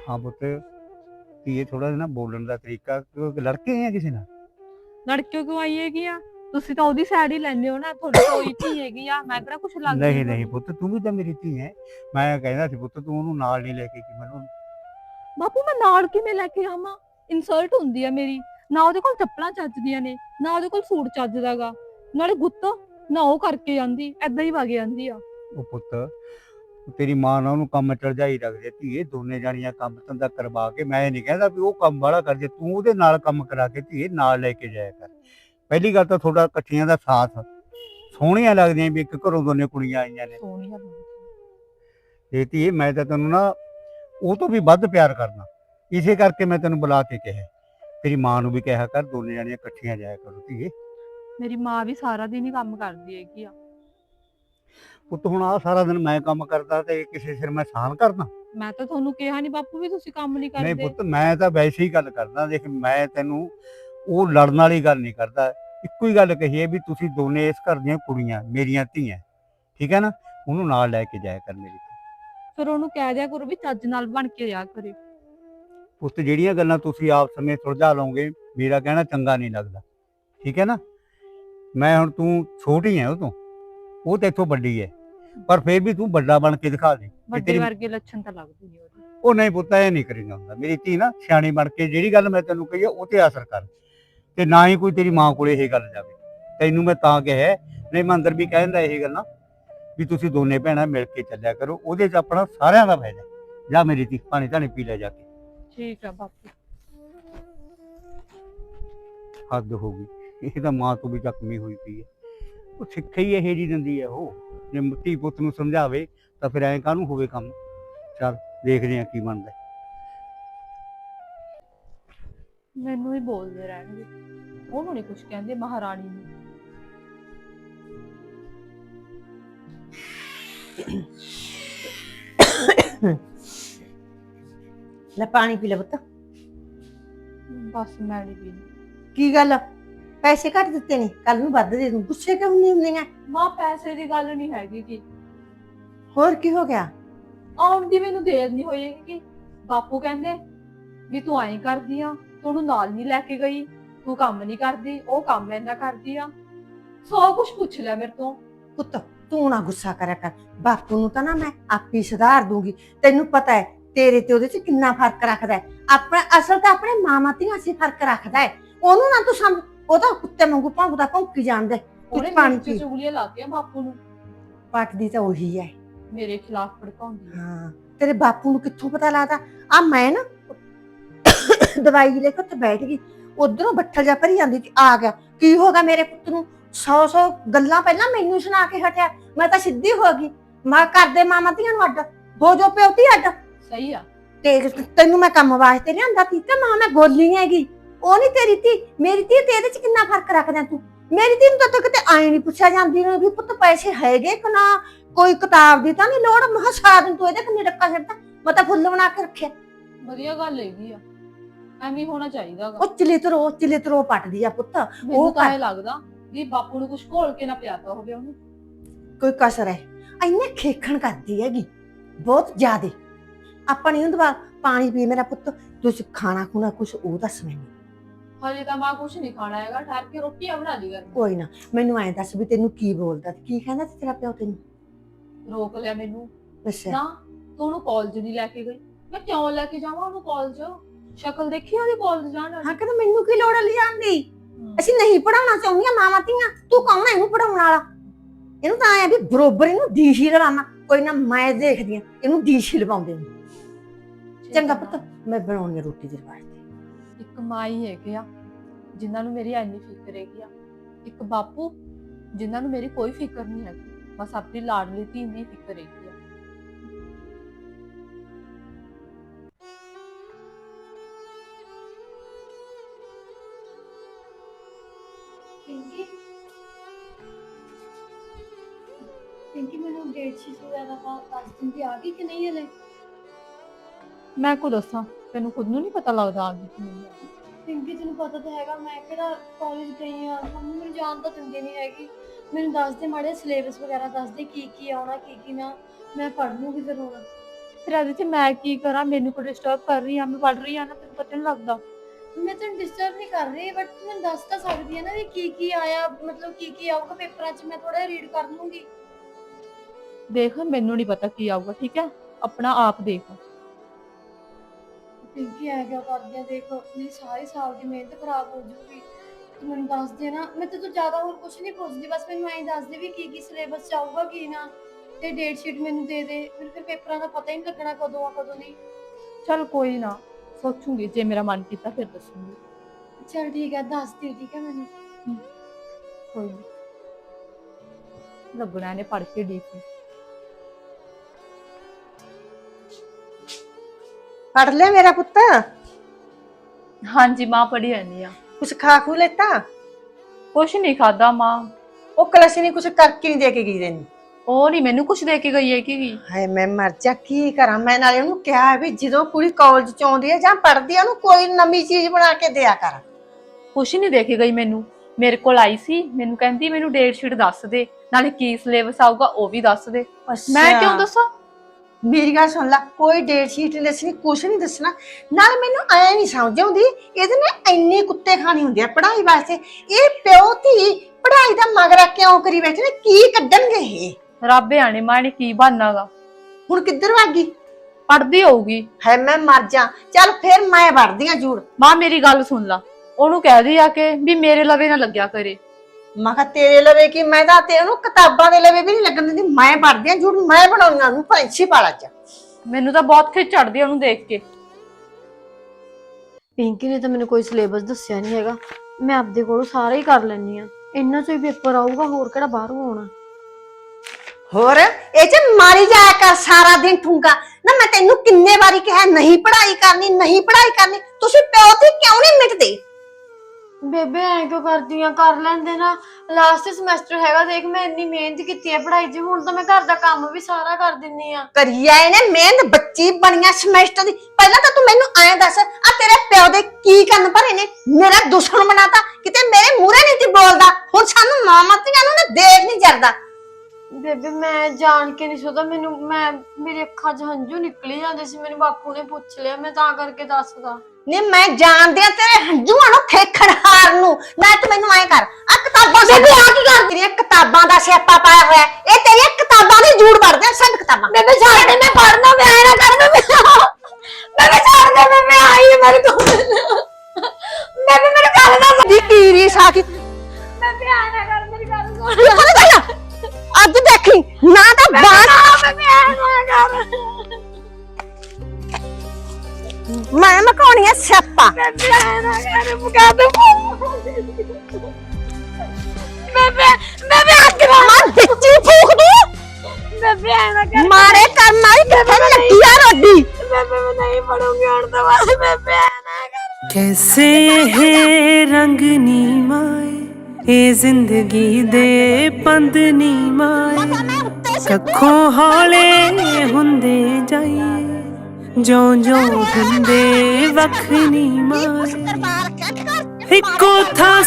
ਹਾਂ ਪੁੱਤ ਧੀਏ ਥੋੜਾ ਜਿਹਾ ਨਾ ਬੋਲਣ ਦਾ ਤਰੀਕਾ ਕਿਉਂਕਿ ਲੜਕੇ ਆ ਕਿਸੇ ਨਾਲ। ਲੜਕੇ ਕਿਉਂ ਆਈ ਹੈਗੀ ਆ। ਤੁਸੀਂ ਤਾਂ ਉਹਦੀ ਸਾਈਡ ਹੀ ਲੈਂਦੇ ਹੋ ਨਾ ਤੁਹਾਡੀ ਕੋਈ ਧੀ ਹੈਗੀ ਆ। ਮੈਂ ਕਿਹੜਾ ਕੁਛ ਲੱਗਦੀ ਨਹੀਂ ਨਹੀਂ। ਪੁੱਤ ਤੂੰ ਵੀ ਤਾਂ ਮੇਰੀ ਧੀ ਹੈ। ਮੈਂ ਕਹਿੰਦਾ ਸੀ ਪੁੱਤ ਤੂੰ ਉਹਨੂੰ ਨਾਲ ਨਹੀਂ ਲੈ ਕੇ ਕਿ ਮੈਨੂੰ ਬਾਪੂ ਮੈਂ ਨਾਲ ਕਿਵੇਂ ਲੈ ਕੇ ਆਵਾਂ? ਇਨਸਲਟ ਹੁੰਦੀ ਆ ਮੇਰੀ। ਨਾ ਉਹਦੇ ਕੋਲ ਚੱਪਲਾਂ ਚੱਜਦੀਆਂ ਨੇ ਨਾ ਉਹਦੇ ਕੋਲ ਸੂਟ ਚੱਜਦਾਗਾ। ਨਾਲੇ ਗੁੱਤ ਨਾ ਉਹ ਕਰਕੇ ਜਾਂਦੀ ਐਦਾਂ ਹੀ ਵਗ ਜਾਂਦੀ ਆ। ਉਹ ਪੁੱਤ ਤੇਰੀ ਮਾਂ ਨਾਲ ਉਹਨੂੰ ਕੰਮ ਚੜਜਾਈ ਰੱਖਦੇ ਧੀਏ ਦੋਨੇ ਜਾਣੀਆਂ ਕੰਮ ਧੰਦਾ ਕਰਵਾ ਕੇ ਮੈਂ ਨਹੀਂ ਕਹਿੰਦਾ ਵੀ ਉਹ ਕੰਮ ਵਾਲਾ ਕਰ ਜੇ ਤੂੰ ਉਹਦੇ ਨਾਲ ਕੰਮ ਕਰਾ ਕੇ ਧੀਏ ਨਾਲ ਲੈ ਕੇ ਜਾਇਆ ਕਰ। ਪਹਿਲੀ ਗੱਲ ਤਾਂ ਤੁਹਾਡਾ ਇਕੱਠੀਆਂ ਦਾ ਸਾਥ ਸੋਹਣੀਆਂ ਲੱਗਦੀਆਂ ਵੀ ਇੱਕ ਘਰੋਂ ਦੋਨੇ ਕੁੜੀਆਂ ਆਈਆਂ ਨੇ। ਸੋਹਣੀ ਆ ਤੇ ਧੀਏ ਮੈਂ ਤਾਂ ਤੈਨੂੰ ਨਾ ਉਹ ਤੋਂ ਵੀ ਵੱਧ ਪਿਆਰ ਕਰਨਾ ਇਸੇ ਕਰਕੇ ਮੈਂ ਤੈਨੂੰ ਬੁਲਾ ਕੇ ਕਿਹਾ। ਤੇਰੀ ਮਾਂ ਨੂੰ ਵੀ ਕਿਹਾ ਕਰ ਦੋਨੇ ਜਾਣੀਆਂ ਇਕੱਠੀਆਂ ਜਾਇਆ ਕਰੋ ਧੀਏ। ਮੇਰੀ ਮਾਂ ਵੀ ਸਾਰਾ ਦਿਨ ਹੀ ਕੰਮ ਕਰਦੀ ਹੈਗੀ ਆ। ਪੁੱਤ ਹੁਣ ਆ ਸਾਰਾ ਦਿਨ ਮੈਂ ਕੰਮ ਕਰਦਾ ਤੇ ਕਿਸੇ ਸਿਰ ਮੈਂ ਸਾਨ ਕਰਦਾ। ਮੈਂ ਤਾਂ ਤੁਹਾਨੂੰ ਕਿਹਾ ਨਹੀਂ ਬਾਪੂ ਵੀ ਤੁਸੀਂ ਕੰਮ ਨਹੀਂ ਨਹੀਂ ਕਰਦੇ। ਪੁੱਤ ਮੈਂ ਤਾਂ ਵੈਸੇ ਹੀ ਗੱਲ ਕਰਦਾ ਦੇਖ ਮੈਂ ਤੈਨੂੰ ਉਹ ਲੜਨ ਵਾਲੀ ਗੱਲ ਨਹੀਂ ਕਰਦਾ। ਇੱਕੋ ਹੀ ਗੱਲ ਕਹੀ ਹੈ ਵੀ ਤੁਸੀਂ ਦੋਨੇ ਇਸ ਘਰ ਦੀਆਂ ਕੁੜੀਆਂ ਮੇਰੀਆਂ ਧੀਆਂ ਠੀਕ ਹੈ ਨਾ? ਉਹਨੂੰ ਨਾਲ ਲੈ ਕੇ ਜਾਇਆ ਕਰ ਮੇਰੀ ਫਿਰ ਉਹਨੂੰ ਕਹਿ ਦਿਆ ਕਰੋ ਵੀ ਚੱਜ ਨਾਲ ਬਣ ਕੇ ਰਿਹਾ ਕਰੇ। ਪੁੱਤ ਜਿਹੜੀਆਂ ਗੱਲਾਂ ਤੁਸੀਂ ਆਪ ਸਮੇਂ ਸੁਲਝਾ ਲਓਗੇ ਮੇਰਾ ਕਹਿਣਾ ਚੰਗਾ ਨਹੀਂ ਲੱਗਦਾ ਠੀਕ ਹੈ ਨਾ? ਮੈਂ ਹੁਣ ਤੂੰ ਛੋਟੀ ਹੈ ਉਹ ਤੋਂ ਉਹ ਤੇ ਇੱਥੋਂ ਵੱਡੀ ਹੈ। ਪਰ ਫੇਰ ਵੀ ਤੂੰ ਵੱਡਾ ਬਣ ਕੇ ਦਿਖਾ ਦੇ ਵੱਡੇ ਤੇਰੀ- ਵਰਗੇ ਲੱਛਣ ਤਾਂ ਲੱਗਦੇ ਨਹੀਂ ਉਹਦੇ। ਉਹ ਨਹੀਂ ਪੁੱਤ ਇਹ ਨਹੀਂ ਕਰੀਦਾ ਹੁੰਦਾ। ਮੇਰੀ ਧੀ ਨਾ ਸਿਆਣੀ ਬਣ ਕੇ ਜਿਹੜੀ ਗੱਲ ਮੈਂ ਤੈਨੂੰ ਕਹੀ ਆ ਉਹ ਤੇ ਅਸਰ ਕਰ। ਤੇ ਨਾ ਹੀ ਕੋਈ ਤੇਰੀ ਮਾਂ ਕੋਲੇ ਇਹ ਗੱਲ ਜਾਵੇ। ਤੈਨੂੰ ਮੈਂ ਤਾਂ ਕਿਹਾ ਨਹੀਂ ਮੈਂ ਅੰਦਰ ਵੀ ਕਹਿੰਦਾ ਇਹ ਗੱਲਾਂ ਵੀ ਤੁਸੀਂ ਦੋਨੇ ਭੈਣਾਂ ਮਿਲ ਕੇ ਚੱਲਿਆ ਕਰੋ ਉਹਦੇ 'ਚ ਆਪਣਾ ਸਾਰਿਆਂ ਦਾ ਫਾਇਦਾ ਜਾ ਮੇਰੀ ਧੀ ਪਾਣੀ ਧਾਣੀ ਪੀ ਲੈ ਜਾ ਕੇ। ਠੀਕ ਆ ਬਾਪੂ। ਹੱਦ ਹੋ ਗਈ। ਇਹ ਤਾਂ ਮਾਂ ਤੋਂ ਵੀ ਜ਼ਖਮੀ ਹੋਈ ਪਈ ਹੈ। ਉਹ ਸਿੱਖਿਆ ਹੀ ਇਹ ਜੀ ਦਿੰਦੀ ਹੈ ਉਹ। ਜੇ ਧੀ ਪੁੱਤ ਨੂੰ ਸਮਝਾਵੇ ਤਾਂ ਫਿਰ ਐਂ ਕਾਹਨੂੰ ਹੋਵੇ ਕੰਮ? ਚੱਲ ਦੇਖਦੇ ਆ ਕੀ ਬਣਦਾ। ਮੈਨੂੰ ਹੀ ਬੋਲਦੇ ਰਹਿਣਗੇ। ਉਹਨੂੰ ਨਹੀਂ ਕੁਝ ਕਹਿੰਦੇ ਮਹਾਰਾਣੀ ਨੂੰ। ਲੈ ਪਾਣੀ ਪੀ ਲੈ ਪੁੱਤ। ਬਸ ਮੈਂ ਨਹੀਂ ਪੀਣੀ ਕੀ ਗੱਲ ਪੈਸੇ ਘੱਟ ਦਿੱਤੇ ਨੇ ਕੱਲ ਨੂੰ ਵੱਧ ਦੇ ਦੂੰ। ਗੁੱਸੇ ਕਿਉਂ ਨਹੀਂ ਹੁੰਦੀਆਂ ਮਾਂ ਪੈਸੇ ਦੀ ਗੱਲ ਨਹੀਂ ਹੈਗੀ ਕਿ ਹੋਰ ਕੀ ਹੋ ਗਿਆ? ਆਉਣ ਦੀ ਮੈਨੂੰ ਦੇਰ ਨਹੀਂ ਹੋਏਗੀ ਕਿ ਬਾਪੂ ਕਹਿੰਦੇ ਵੀ ਤੂੰ ਐਂ ਕਰਦੀ ਆ ਤੂੰ ਨਾਲ ਨਹੀਂ ਲੈ ਕੇ ਗਈ ਤੂੰ ਕੰਮ ਨਹੀਂ ਕਰਦੀ ਉਹ ਕੰਮ ਇੰਨਾ ਕਰਦੀ ਆ। ਸੌ ਕੁਝ ਪੁੱਛ ਲਿਆ ਮੇਰੇ ਤੋਂ। ਪੁੱਤ ਤੂੰ ਨਾ ਗੁੱਸਾ ਕਰਿਆ ਕਰ। ਬਾਪੂ ਨੂੰ ਤਾਂ ਨਾ ਮੈਂ ਆਪੇ ਸੁਧਾਰ ਦੂੰਗੀ ਤੈਨੂੰ ਪਤਾ ਹੈ ਤੇਰੇ ਤੇ ਉਹਦੇ ਚ ਕਿੰਨਾ ਫ਼ਰਕ ਰੱਖਦਾ ਹੈ। ਆਪਣਾ ਅਸਲ ਤਾਂ ਆਪਣੇ ਮਾਮਾ ਧੀਆਂ 'ਚ ਹੀ ਫ਼ਰਕ ਰੱਖਦਾ ਹੈ। ਉਹਨੂੰ ਨਾ ਤੂੰ ਸਮਝ ਉਹ ਤਾਂ ਕੁੱਤੇ ਵਾਂਗੂ ਭੌਂਕਦਾ ਭੌਂਕੀ ਜਾਂਦਾ। ਉਹਨੇ ਪਾਣੀ ਪੀ। ਚੁਗਲੀਆਂ ਲਾਤੀਆਂ ਬਾਪੂ ਨੂੰ। ਪੱਟਦੀ ਤਾਂ ਉਹੀ ਹੈ। ਮੇਰੇ ਖਿਲਾਫ ਭੜਕਾਉਂਦੀ ਹਾਂ। ਤੇਰੇ ਬਾਪੂ ਨੂੰ ਕਿੱਥੋਂ ਪਤਾ ਲੱਗਦਾ? ਆ ਮੈਂ ਨਾ ਦਵਾਈ ਲੈ ਕੇ ਉੱਥੇ ਬੈਠ ਗਈ। ਉਧਰੋਂ ਬੱਠਲ ਜਾ ਭਰੀ ਜਾਂਦੀ ਸੀ ਆ ਗਿਆ। ਕੀ ਹੋ ਗਿਆ ਮੇਰੇ ਪੁੱਤ ਨੂੰ? ਸੌ ਸੌ ਗੱਲਾਂ ਪਹਿਲਾਂ ਮੈਨੂੰ ਸੁਣਾ ਕੇ ਹਟਿਆ। ਮੈਂ ਤਾਂ ਸਿੱਧੀ ਹੋ ਗਈ। ਮੈਂ ਕਰਦੇ ਮਾਮਾ ਧੀਆਂ ਨੂੰ ਅੱਡ। ਹੋ ਜੋ ਪਿਓਤੀ ਅੱਡ। ਸਹੀ ਆ। ਤੇ ਤੈਨੂੰ ਮੈਂ ਕੰਮ ਵਾਸਤੇ ਲਿਆਂਦਾ ਤੀ ਤੇ ਮਾਂ ਮੈਂ ਗੋਲੀ ਹੈਗੀ। ਉਹ ਨਹੀਂ ਤੇਰੀ ਧੀ ਮੇਰੀ ਧੀ ਤੇ ਇਹਦੇ ਚ ਕਿੰਨਾ ਫ਼ਰਕ ਰੱਖਦਾ ਤੂੰ? ਮੇਰੀ ਧੀ ਨੂੰ ਤਾਂ ਤੂੰ ਕਿਤੇ ਆਏ ਨਹੀਂ ਪੁੱਛਿਆ ਜਾਂਦੀ ਨੂੰ ਵੀ ਪੁੱਤ ਪੈਸੇ ਹੈਗੇ ਕਿ ਨਾ? ਕੋਈ ਕਿਤਾਬ ਦੀ ਤਾਂ ਨਹੀਂ ਲੋੜ? ਮਹਾ ਸਾਰਾ ਦਿਨ ਤੂੰ ਇਹਦੇ ਕੰਨੇ ਰੱਖਾ ਛੱਡਦਾ ਮੈਂ ਤਾਂ ਫੁੱਲ ਬਣਾ ਕੇ ਰੱਖਿਆ। ਵਧੀਆ ਗੱਲ ਹੈਗੀ ਆ। ਐਵੇਂ ਹੋਣਾ ਚਾਹੀਦਾ ਗਾ। ਉਹ ਚਲਿਤਰੋ ਚਲਿਤਰੋ ਪੱਟਦੀ ਆ ਪੁੱਤ। ਮੈਨੂੰ ਤਾਂ ਕਰ- ਇਹ ਲੱਗਦਾ ਵੀ ਬਾਪੂ ਨੂੰ ਕੁਝ ਘੋਲ ਕੇ ਨਾ ਪਿਆਤਾ ਹੋਵੇ ਉਹਨੂੰ। ਕੋਈ ਕਸਰ ਹੈ। ਇੰਨੇ ਖੇਖਣ ਕਰਦੀ ਹੈਗੀ ਬਹੁਤ ਜ਼ਿਆਦੇ। ਆਪਾਂ ਨਹੀਂ ਬਾਅਦ ਪਾਣੀ ਪੀ ਮੇਰਾ ਪੁੱਤ ਤੁਸੀਂ ਖਾਣਾ ਖੁਣਾ ਕੁਛ ਉਹ ਦੱਸ ਮੈਨੂੰ। ਹਜੇ ਤਾਂ ਮਾਂ ਕੁਝ ਨਹੀਂ ਖਾਣਾ ਹੈਗਾ ਠਹਿਰ ਕੇ ਰੋਟੀਆਂ ਬਣਾ ਲਈ ਕਰ ਕੋਈ ਨਾ ਮੈਨੂੰ ਐਂ ਦੱਸ ਵੀ ਤੈਨੂੰ ਕੀ ਬੋਲਦਾ ਤੇ ਕੀ ਕਹਿੰਦਾ ਤੇਰਾ ਪਿਓ ਤੈਨੂੰ? ਰੋਕ ਲਿਆ ਮੈਨੂੰ। ਅੱਛਾ। ਨਾ ਤੂੰ ਉਹਨੂੰ ਕਾਲਜ ਨਹੀਂ ਲੈ ਕੇ ਗਈ। ਮੈਂ ਕਿਉਂ ਲੈ ਕੇ ਜਾਵਾਂ ਉਹਨੂੰ ਕਾਲਜ ਸ਼ਕਲ ਦੇਖੀ ਉਹਦੀ ਕਾਲਜ ਜਾਣ ਵਾਲੀ? ਹਾਂ ਕਹਿੰਦਾ ਮੈਨੂੰ ਕੀ ਲੋੜ ਹੈ ਲਿਜਾਣ ਦੀ? ਹਮ। ਅਸੀਂ ਨਹੀਂ ਪੜਾਉਣਾ ਚਾਹੁੰਦੀਆਂ ਮਾਵਾਂ ਧੀਆਂ। ਤੂੰ ਕੌਣ ਹੈ ਇਹਨੂੰ ਪੜਾਉਣ ਵਾਲਾ? ਇਹਨੂੰ ਤਾਂ ਆਇਆ ਵੀ ਬਰੋਬਰ ਇਹਨੂੰ ਦੀਸ਼ੀ ਲਵਾਵਾਂ। ਕੋਈ ਨਾ ਮੈਂ ਦੇਖਦੀ ਆ। ਇਹਨੂੰ ਦੀਸ਼ੀ ਲਵਾਉਂਦੇ ਨੂੰ ਚੰਗਾ ਪੁੱਤ ਮੈਂ ਬਣਾਉਣੀ ਆ ਰੋਟੀ ਦੇ ਵਾਸਤੇ। ਇੱਕ ਮਾਂ ਹੀ ਹੈਗੇ ਆ ਜਿਨ੍ਹਾਂ ਨੂੰ ਮੇਰੀ ਐਨੀ ਫਿਕਰ ਹੈਗੀ ਆ। ਇੱਕ ਬਾਪੂ ਜਿਨ੍ਹਾਂ ਨੂੰ ਮੇਰੀ ਕੋਈ ਫਿਕਰ ਨਹੀਂ ਹੈਗੀ ਬਸ ਆਪਣੀ ਲਾਡਲੀ ਧੀ ਦੀ ਫਿਕਰ ਹੈਗੀ ਆ। ਪਿੰਕੀ? ਪਿੰਕੀ ਮੈਨੂੰ ਡੇਟ ਸ਼ੀਟ ਵਗੈਰਾ ਦਾ ਦੱਸ ਦਿੰਦੀ ਆ ਗਈ ਕਿ ਨਹੀਂ ਹਲੇ? ਮੈਂ ਕੋ ਦੱਸਾਂ? ਤੈਨੂੰ ਖੁਦ ਨੂੰ ਨਹੀਂ ਪਤਾ ਲੱਗਦਾ ਆ ਗਈ ਮੈਨੂੰ। ਪਿੰਕੀ ਤੈਨੂੰ ਪਤਾ ਤਾਂ ਹੈਗਾ ਮੈਂ ਕਿਹੜਾ ਕਾਲਜ ਗਈ ਆ? ਮੰਮੀ ਮੈਨੂੰ ਜਾਣ ਤਾਂ ਦਿੰਦੀ ਨਹੀਂ ਹੈਗੀ। ਮੈਨੂੰ ਦੱਸ ਦੇ ਮਾੜੇ ਸਿਲੇਬਸ ਵਗੈਰਾ ਦੱਸ ਦੇ ਕੀ ਕੀ ਆਉਣਾ ਕੀ ਕੀ ਨਾ। ਮੈਂ ਪੜ੍ਹ ਲੂੰਗੀ ਫਿਰ ਹੁਣ। ਫਿਰ ਇਹਦੇ ਚ ਮੈਂ ਕੀ ਕਰਾਂ? ਮੈਨੂੰ ਕੋ ਡਿਸਟਰਬ ਕਰ ਰਹੀ ਆ? ਮੈਂ ਪੜ ਰਹੀ ਆ ਨਾ ਤੈਨੂੰ ਪਤਾ ਨਹੀਂ ਲੱਗਦਾ। ਮੈਂ ਤੈਨੂੰ ਡਿਸਟਰਬ ਨਹੀਂ ਕਰ ਰਹੀ ਬਟ ਤੂੰ ਮੈਨੂੰ ਦੱਸ ਤਾਂ ਸਕਦੀ ਹੈ ਨਾ ਵੀ ਕੀ ਕੀ ਆਇਆ ਮਤਲਬ ਕੀ ਕੀ ਆਊਗਾ ਪੇਪਰਾਂ 'ਚ ਮੈਂ ਥੋੜਾ ਰੀਡ ਕਰ ਲੂੰਗੀ। ਦੇਖ ਮੈਨੂੰ ਨਹੀਂ ਪਤਾ ਕੀ ਆਊਗਾ ਠੀਕ ਹੈ? ਆਪਣਾ ਆਪ ਦੇਖ। ਪਿੰਕੀ ਐ ਕਿਉਂ ਕਰਦੀ ਆ ਦੇਖ ਮੇਰੀ ਸਾਰੀ ਸਾਲ ਦੀ ਮਿਹਨਤ ਖਰਾਬ ਹੋ ਜੂਗੀ। ਤੂੰ ਮੈਨੂੰ ਦੱਸ ਦੇ ਨਾ ਮੈਂ ਤੇ ਤੂੰ ਜ਼ਿਆਦਾ ਹੋਰ ਕੁਝ ਨਹੀਂ ਪੁੱਛਦੀ ਬਸ ਮੈਨੂੰ ਐਂ ਦੱਸ ਦੇ ਵੀ ਕੀ ਕੀ ਸਿਲੇਬਸ ਚ ਆਊਗਾ ਕੀ ਨਾ। ਤੇ ਡੇਟ ਸ਼ੀਟ ਮੈਨੂੰ ਦੇ ਦੇ ਮੈਨੂੰ ਫਿਰ ਪੇਪਰਾਂ ਦਾ ਪਤਾ ਹੀ ਨਹੀਂ ਲੱਗਣਾ ਕਦੋਂ ਆ ਕਦੋਂ ਨਹੀਂ। ਚਲ ਕੋਈ ਨਾ ਸੋਚੂਗੀ ਜੇ ਮੇਰਾ ਮਨ ਕੀਤਾ ਫਿਰ ਦੱਸੂਗੀ। ਚਲ ਠੀਕ ਹੈ ਦੱਸ ਦੇ ਠੀਕ ਹੈ ਮੈਨੂੰ। ਕੋਈ ਨਹੀਂ ਲੱਗਣਾ ਨੇ ਪੜ ਕੇ ਡੀਪੀ। ਪੜ ਲਿਆ ਮੇਰਾ ਪੁੱਤ? ਹਾਂਜੀ ਮਾਂ ਪੜੀ ਜਾਂਦੀ ਆ। ਕੁਛ ਖਾ ਖੂ ਲੈਤਾ? ਕੁਛ ਨਹੀਂ ਖਾਦਾ ਮਾਂ। ਉਹ ਕਲਸ਼ ਨੇ ਕੁਛ ਕਰਕੇ ਨਹੀਂ ਦੇ ਕੇ ਗਈ ਤੈਨੂੰ? ਉਹ ਨਹੀਂ ਮੈਨੂੰ ਕੁਛ ਦੇ ਕੇ ਗਈ ਹੈ ਕਿ ਹਾਏ ਮੈਂ ਮਰ ਜਾ ਕੀ ਕਰਾਂ? ਮੈਂ ਨਾਲੇ ਉਹਨੂੰ ਕਿਹਾ ਵੀ ਜਦੋਂ ਕੁੜੀ ਕਾਲਜ ਚ ਆਉਂਦੀ ਹੈ ਜਾਂ ਪੜ੍ਹਦੀ ਹੈ ਉਹਨੂੰ ਕੋਈ ਨਵੀਂ ਚੀਜ਼ ਬਣਾ ਕੇ ਦਿਆ ਕਰ। ਕੁਛ ਨਹੀਂ ਦੇ ਕੇ ਗਈ ਮੈਨੂੰ। ਮੇਰੇ ਕੋਲ ਆਈ ਸੀ ਮੈਨੂੰ ਕਹਿੰਦੀ ਮੈਨੂੰ ਡੇਟ ਸ਼ੀਟ ਦੱਸ ਦੇ। ਨਾਲੇ ਕੀ ਸਿਲੇਬਸ ਆਊਗਾ ਉਹ ਵੀ ਦੱਸ ਦੇ। ਮੈਂ ਕਿਉਂ ਦੱਸਾਂ? ਮੇਰੀ ਗੱਲ ਸੁਣ ਲੈ ਕੋਈ ਡੇਟ ਸ਼ੀਟ ਨਹੀਂ ਦੱਸਣੀ ਕੁਛ ਨਹੀਂ ਦੱਸਣਾ। ਨਾਲ ਮੈਨੂੰ ਐ ਨਹੀਂ ਸਮਝ ਆਉਂਦੀ ਇਹਦੇ ਨਾਲ ਇੰਨੀ ਕੁੱਤੇ ਖਾਣੀ ਹੁੰਦੀ ਆ ਪੜ੍ਹਾਈ ਵਾਸਤੇ। ਇਹ ਪਿਓ ਧੀ ਪੜ੍ਹਾਈ ਦਾ ਮਗਰਾ ਕਿਉਂ ਕਰੀ ਬੈਠੇ ਨੇ? ਕੀ ਕੱਢਣਗੇ ਇਹ? ਰੱਬ ਆਣੇ ਮਾਂ ਨੇ ਕੀ ਬਣਨਾਗਾ। ਹੁਣ ਕਿੱਧਰ ਵਾਗੀ ਪੜਦੀ ਹੋਊਗੀ। ਹੈ ਮੈਂ ਮਰ ਜਾ। ਚੱਲ ਫਿਰ ਮੈਂ ਵੜਦੀ ਆ ਜੂੜ ਮਾਂ ਮੇਰੀ ਗੱਲ ਸੁਣ ਲਾ। ਉਹਨੂੰ ਕਹਿ ਦੇ ਆ ਕੇ ਵੀ ਮੇਰੇ ਲਵੇ ਨਾ ਲੱਗਿਆ ਕਰੇ। ਮੈਂ ਕਿਹਾ ਤੇਰੇ ਲਵੇ ਕੀ ਮੈਂ ਤਾਂ ਤੇ ਉਹਨੂੰ ਕਿਤਾਬਾਂ ਦੇ ਲਵੇ ਵੀ ਨਹੀਂ ਲੱਗਣ ਦਿੰਦੀ ਮੈਂ ਵੜਦੀ ਆ ਜੂੜ ਮੈਂ ਬਣਾਉਣੀਆਂ ਉਹਨੂੰ ਪੰਛੀ ਪਾਲਾ ਚ। ਮੈਨੂੰ ਤਾਂ ਬਹੁਤ ਖਿੱਚ ਚੜਦੀ ਆ ਉਹਨੂੰ ਦੇਖ ਕੇ। ਪਿੰਕੀ ਨੇ ਤਾਂ ਮੈਨੂੰ ਕੋਈ ਸਿਲੇਬਸ ਦੱਸਿਆ ਨਹੀਂ ਹੈਗਾ। ਮੈਂ ਆਪਦੇ ਕੋਲੋਂ ਸਾਰਾ ਹੀ ਕਰ ਲੈਣੀ ਆ। ਇੰਨਾ ਚੋਂ ਹੀ ਪੇਪਰ ਆਊਗਾ ਹੋਰ ਕਿਹੜਾ ਬਾਹਰੋਂ ਆਉਣਾ? ਹੋਰ ਇਹ ਚ ਮਾਰੀ ਜਾਇਆ ਕਰ ਸਾਰਾ ਦਿਨ ਠੁੰਗਾ। ਨਾ ਮੈਂ ਤੈਨੂੰ ਕਿੰਨੇ ਵਾਰੀ ਕਿਹਾ ਨਹੀਂ ਪੜ੍ਹਾਈ ਕਰਨੀ ਨਹੀਂ ਪੜ੍ਹਾਈ ਕਰਨੀ ਤੁਸੀਂ ਪਿਓ ਤੇ ਕਿਉਂ ਨਹੀਂ ਮਿਟਦੇ? ਬੇਬੇ ਐ ਕਿਉਂ ਕਰਦੀ ਆ? ਕਰ ਲੈਂਦੇ ਨਾ। ਲਾਸਟ ਸਮੈਸਟਰ ਹੈਗਾ ਦੇਖ ਮੈਂ ਇੰਨੀ ਮਿਹਨਤ ਕੀਤੀ ਹੈ ਪੜ੍ਹਾਈ 'ਚ। ਹੁਣ ਤਾਂ ਮੈਂ ਘਰ ਦਾ ਕੰਮ ਵੀ ਸਾਰਾ ਕਰ ਦਿੰਨੀ ਆ। ਕਰੀਆ ਇਹਨੇ ਮਿਹਨਤ ਬੱਚੀ ਬਣੀਆਂ ਸਮੈਸਟਰ ਦੀ। ਪਹਿਲਾਂ ਤਾਂ ਤੂੰ ਮੈਨੂੰ ਐਂ ਦੱਸ ਆ ਤੇਰੇ ਪਿਓ ਦੇ ਕੀ ਕੰਨ ਭਰੇ ਨੇ? ਮੇਰਾ ਦੁਸ਼ਮਣ ਬਣਾਤਾ। ਕਿਤੇ ਮੇਰੇ ਮੂਹਰੇ ਨਹੀਂ ਤੀ ਬੋਲਦਾ। ਹੁਣ ਸਾਨੂੰ ਮਾਮਤੀਆਂ ਨੂੰ ਨਾ ਦੇਖ ਨਹੀਂ ਜਰਦਾ। ਬੇਬੇ ਮੈਂ ਜਾਣ ਕੇ ਨਹੀਂ ਸੋਦਾ ਮੈਨੂੰ ਮੈਂ ਮੇਰੇ ਅੱਖਾਂ 'ਚ ਹੰਝੂ ਨਿਕਲੀ ਜਾਂਦੇ ਸੀ। ਮੈਨੂੰ ਬਾਪੂ ਨੇ ਪੁੱਛ ਲਿਆ। ਮੈਂ ਤਾਂ ਕਰਕੇ ਦੱਸਦਾ। ਨੇ ਮੈਂ ਜਾਣਦੀ ਆ ਤੇਰੇ ਹੰਝੂਆਂ ਨੂੰ ਖੇਖਣ ਹਾਰ ਨੂੰ। ਨਾ ਤੂੰ ਮੈਨੂੰ ਐਂ ਕਰ ਆ ਕਿਤਾਬਾਂ ਵੀ ਆ ਕੀ ਕਰ ਤੇਰੀਆਂ ਕਿਤਾਬਾਂ ਦਾ ਸਿਆਪਾ ਪਾਇਆ ਹੋਇਆ ਹੈ। ਇਹ ਤੇਰੀਆਂ ਕਿਤਾਬਾਂ ਦੀ ਜੂੜ ਵੜਦੇ ਸਭ ਕਿਤਾਬਾਂ। ਬੇਬੇ ਛੱਡ ਦੇ ਮੈਂ ਪੜਨਾ ਮੈਂ ਐ ਨਾ ਕਰ ਮੈਂ ਬੇਬੇ ਛੱਡ ਦੇ ਮੈਂ ਮੈਂ ਆਈ ਮੇਰੇ ਕੋਲ। ਬੇਬੇ ਮੇਰੇ ਗੱਲ ਦਾ ਦੀ ਕੀਰੀ ਸਾਖੀ ਬੇਬੇ ਐ ਨਾ ਕਰ ਮੇਰੀ ਗੱਲ ਸੁਣ ਅੱਜ ਦੇਖੀ ਨਾ ਤਾਂ ਬਾਣ ਬੇਬੇ ਐ ਨਾ ਕਰ। ਮੈਂ ਮਕਾਉਣੀ ਸਿਆਪਾ। ਬੇਬੇ ਆਇਆ ਨਾ ਕਰ ਮੁਕਾ ਦੇ। ਬੇਬੇ ਬੇਬੇ ਅੱਗ ਨਾ ਮਾਰ ਦਿੱਤੀ ਲੱਗੀ ਆ ਰੋਡੀ? ਕੈਸੇ ਹੈ ਰੰਗਨੀ ਮਾਏ ਇਹ ਜ਼ਿੰਦਗੀ ਦੇ ਪੰਦਨੀ ਮਾਏ ਕੱਖੋਂ ਹੌਲੇ ਹੁੰਦੇ ਜਾਈਏ। ਜੋ ਜਿਉਂ ਹੁੰਦੇ ਵੱਖ ਨੀ ਮਾਏ ਇੱਕੋ ਥਾਂ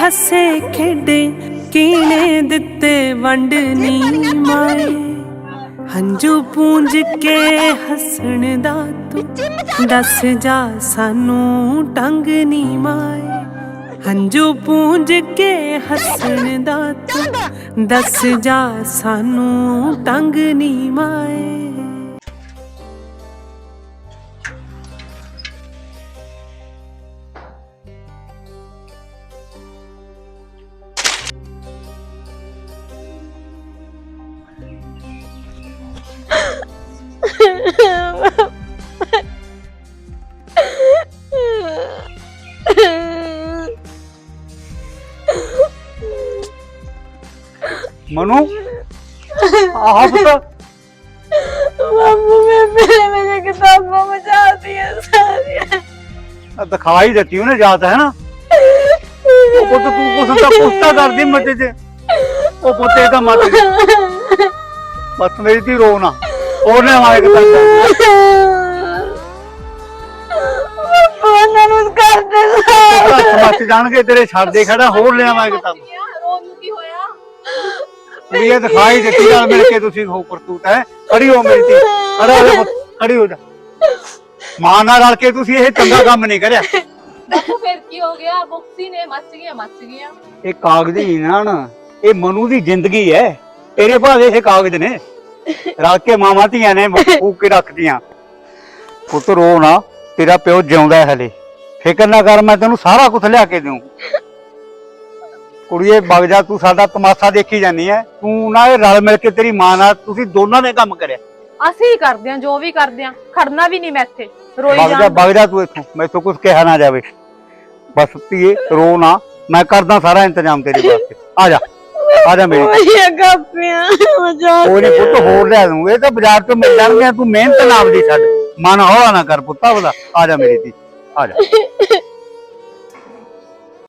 ਹੱਸੇ ਖੇਡੇ, ਕੀਨੇ ਦਿੱਤੇ ਵੰਡ ਨੀ ਮਾਏ ਹੰਝੂ ਪੂੰਜ ਕੇ ਹੱਸਣ ਦਾ ਤੂੰ ਦੱਸ ਜਾ ਸਾਨੂੰ ਟੰਗ ਨੀ ਮਾਏ। ਹੰਝੂ ਪੂੰਜ ਕੇ ਹੱਸਣ ਦਾ ਤੂੰ ਦੱਸ ਜਾ ਸਾਨੂੰ ਟੰਗ ਨੀ ਮਾਏ। ਮਨੂ ਆਹ ਪੁੱਤ मम्मी मैं मेरे मेरे किताबों में जाती है सारी ਆ ਦਿਖਾ ਦਿੱਤੀ ਉਹਨੇ ਜਾਤ ਹੈ ਨਾ? ਉਹ ਪੁੱਤ ਤੂੰ ਕੁਛ ਤਾਂ ਪੁੱਛਤਾ ਕਰਦੀ ਮੱਤੇ 'ਚ। ਉਹ ਪੁੱਤ ਇਹ ਮੱਤ ਮੱਤ ਮੇਰੀ ਦੀ ਰੋ ਨਾ। ਉਹਨੇ ਹਮਾਰੇ ਕਿਤਾਬ पापा ना उसका हੱਥ ਮੱਚ ਜਾਣਗੇ ਤੇਰੇ ਛੱਡ ਦੇ ਖੜਾ ਹੋਰ ਲਿਆਵਾਂਗੇ ਕਿਤਾਬ ਕੁੜੀ ਇਹ ਦਿਖਾਈ ਦਿੱਤੀ ਨਾਲ ਮਿਲ ਕੇ ਤੁਸੀਂ ਹੋ ਕਰਤੂਤ ਹੈ? ਖੜੀ ਹੋ ਮੇਰੀ ਧੀ ਖੜਾ ਹੋ ਜਾ ਪੁੱਤ, ਖੜੀ ਹੋ ਜਾ। ਮਾਂ ਨਾਲ ਰਲ ਕੇ ਤੁਸੀਂ ਇਹ ਚੰਗਾ ਕੰਮ ਨਹੀਂ ਕਰਿਆ। ਫਿਰ ਕੀ ਹੋ ਗਿਆ ਬੁਕਸੀ ਨੇ ਮੱਚ ਗਈਆਂ ਮੱਚ ਗਈਆਂ। ਇਹ ਕਾਗਜ਼ੀ ਨਾ ਨਾ ਇਹ ਮਨੂ ਦੀ ਜ਼ਿੰਦਗੀ ਹੈ ਤੇਰੇ ਭਾਵੇਂ ਇਹ ਕਾਗਜ਼ ਨੇ। ਰਲ ਕੇ ਮਾਵਾਂ ਧੀਆਂ ਨੇ ਫੂਕ ਕੇ ਰੱਖਦੀਆਂ ਪੁੱਤ ਰੋ ਨਾ ਤੇਰਾ ਪਿਓ ਜਿਉਂਦਾ ਹੈ ਹਲੇ। ਫਿਕਰ ਨਾ ਕਰ ਮੈਂ ਤੈਨੂੰ ਸਾਰਾ ਕੁਝ ਲਿਆ ਕੇ ਦੇਉਂ ਕੁੜੀਏ ਵਗ ਜਾ ਤੂੰ ਸਾਡਾ ਤਮਾਸ਼ਾ ਦੇਖੀ ਜਾਨੀ ਐ। ਤੂੰ ਨਾ ਇਹ ਰਲ ਮਿਲ ਕੇ ਤੇਰੀ ਮਾਂ ਨਾਲ ਤੁਸੀਂ ਦੋਨਾਂ ਨੇ ਕੰਮ ਕਰਿਆ। ਅਸੀਂ ਹੀ ਕਰਦੇ ਆ ਜੋ ਵੀ ਕਰਦੇ ਆ ਖੜਨਾ ਵੀ ਨਹੀਂ ਮੈਂ ਇੱਥੇ ਰੋਈ ਵਗ ਜਾ ਵਗ ਜਾ ਤੂੰ ਇੱਥੋਂ ਮੈਥੋਂ ਕੁਝ ਕਿਹਾ ਨਾ ਜਾਵੇ। ਬਸ ਧੀਏ ਰੋ ਨਾ ਮੈਂ ਕਰਦਾ ਸਾਰਾ ਇੰਤਜ਼ਾਮ ਤੇਰੇ ਵਾਸਤੇ। ਆ ਜਾ ਆ ਜਾ ਮੇਰੀ। ਇਹ ਕਾਪੀਆਂ ਮਜ਼ਾਕ ਕੋਈ ਨੀ ਪੁੱਤ ਹੋਰ ਲਿਆ ਦੂੰ। ਇਹ ਤਾਂ ਬਾਜ਼ਾਰ ਤੋਂ ਮਿਲ ਜਾਣਗੇ ਤੂੰ ਮਿਹਨਤ ਨਾ ਆਪਦੀ ਛੱਡ। ਮਨ ਹੌਲਾ ਨਾ ਕਰ ਪੁੱਤਾ ਉਹਦਾ ਆ ਜਾ ਮੇਰੀ ਧੀ ਆ ਜਾ।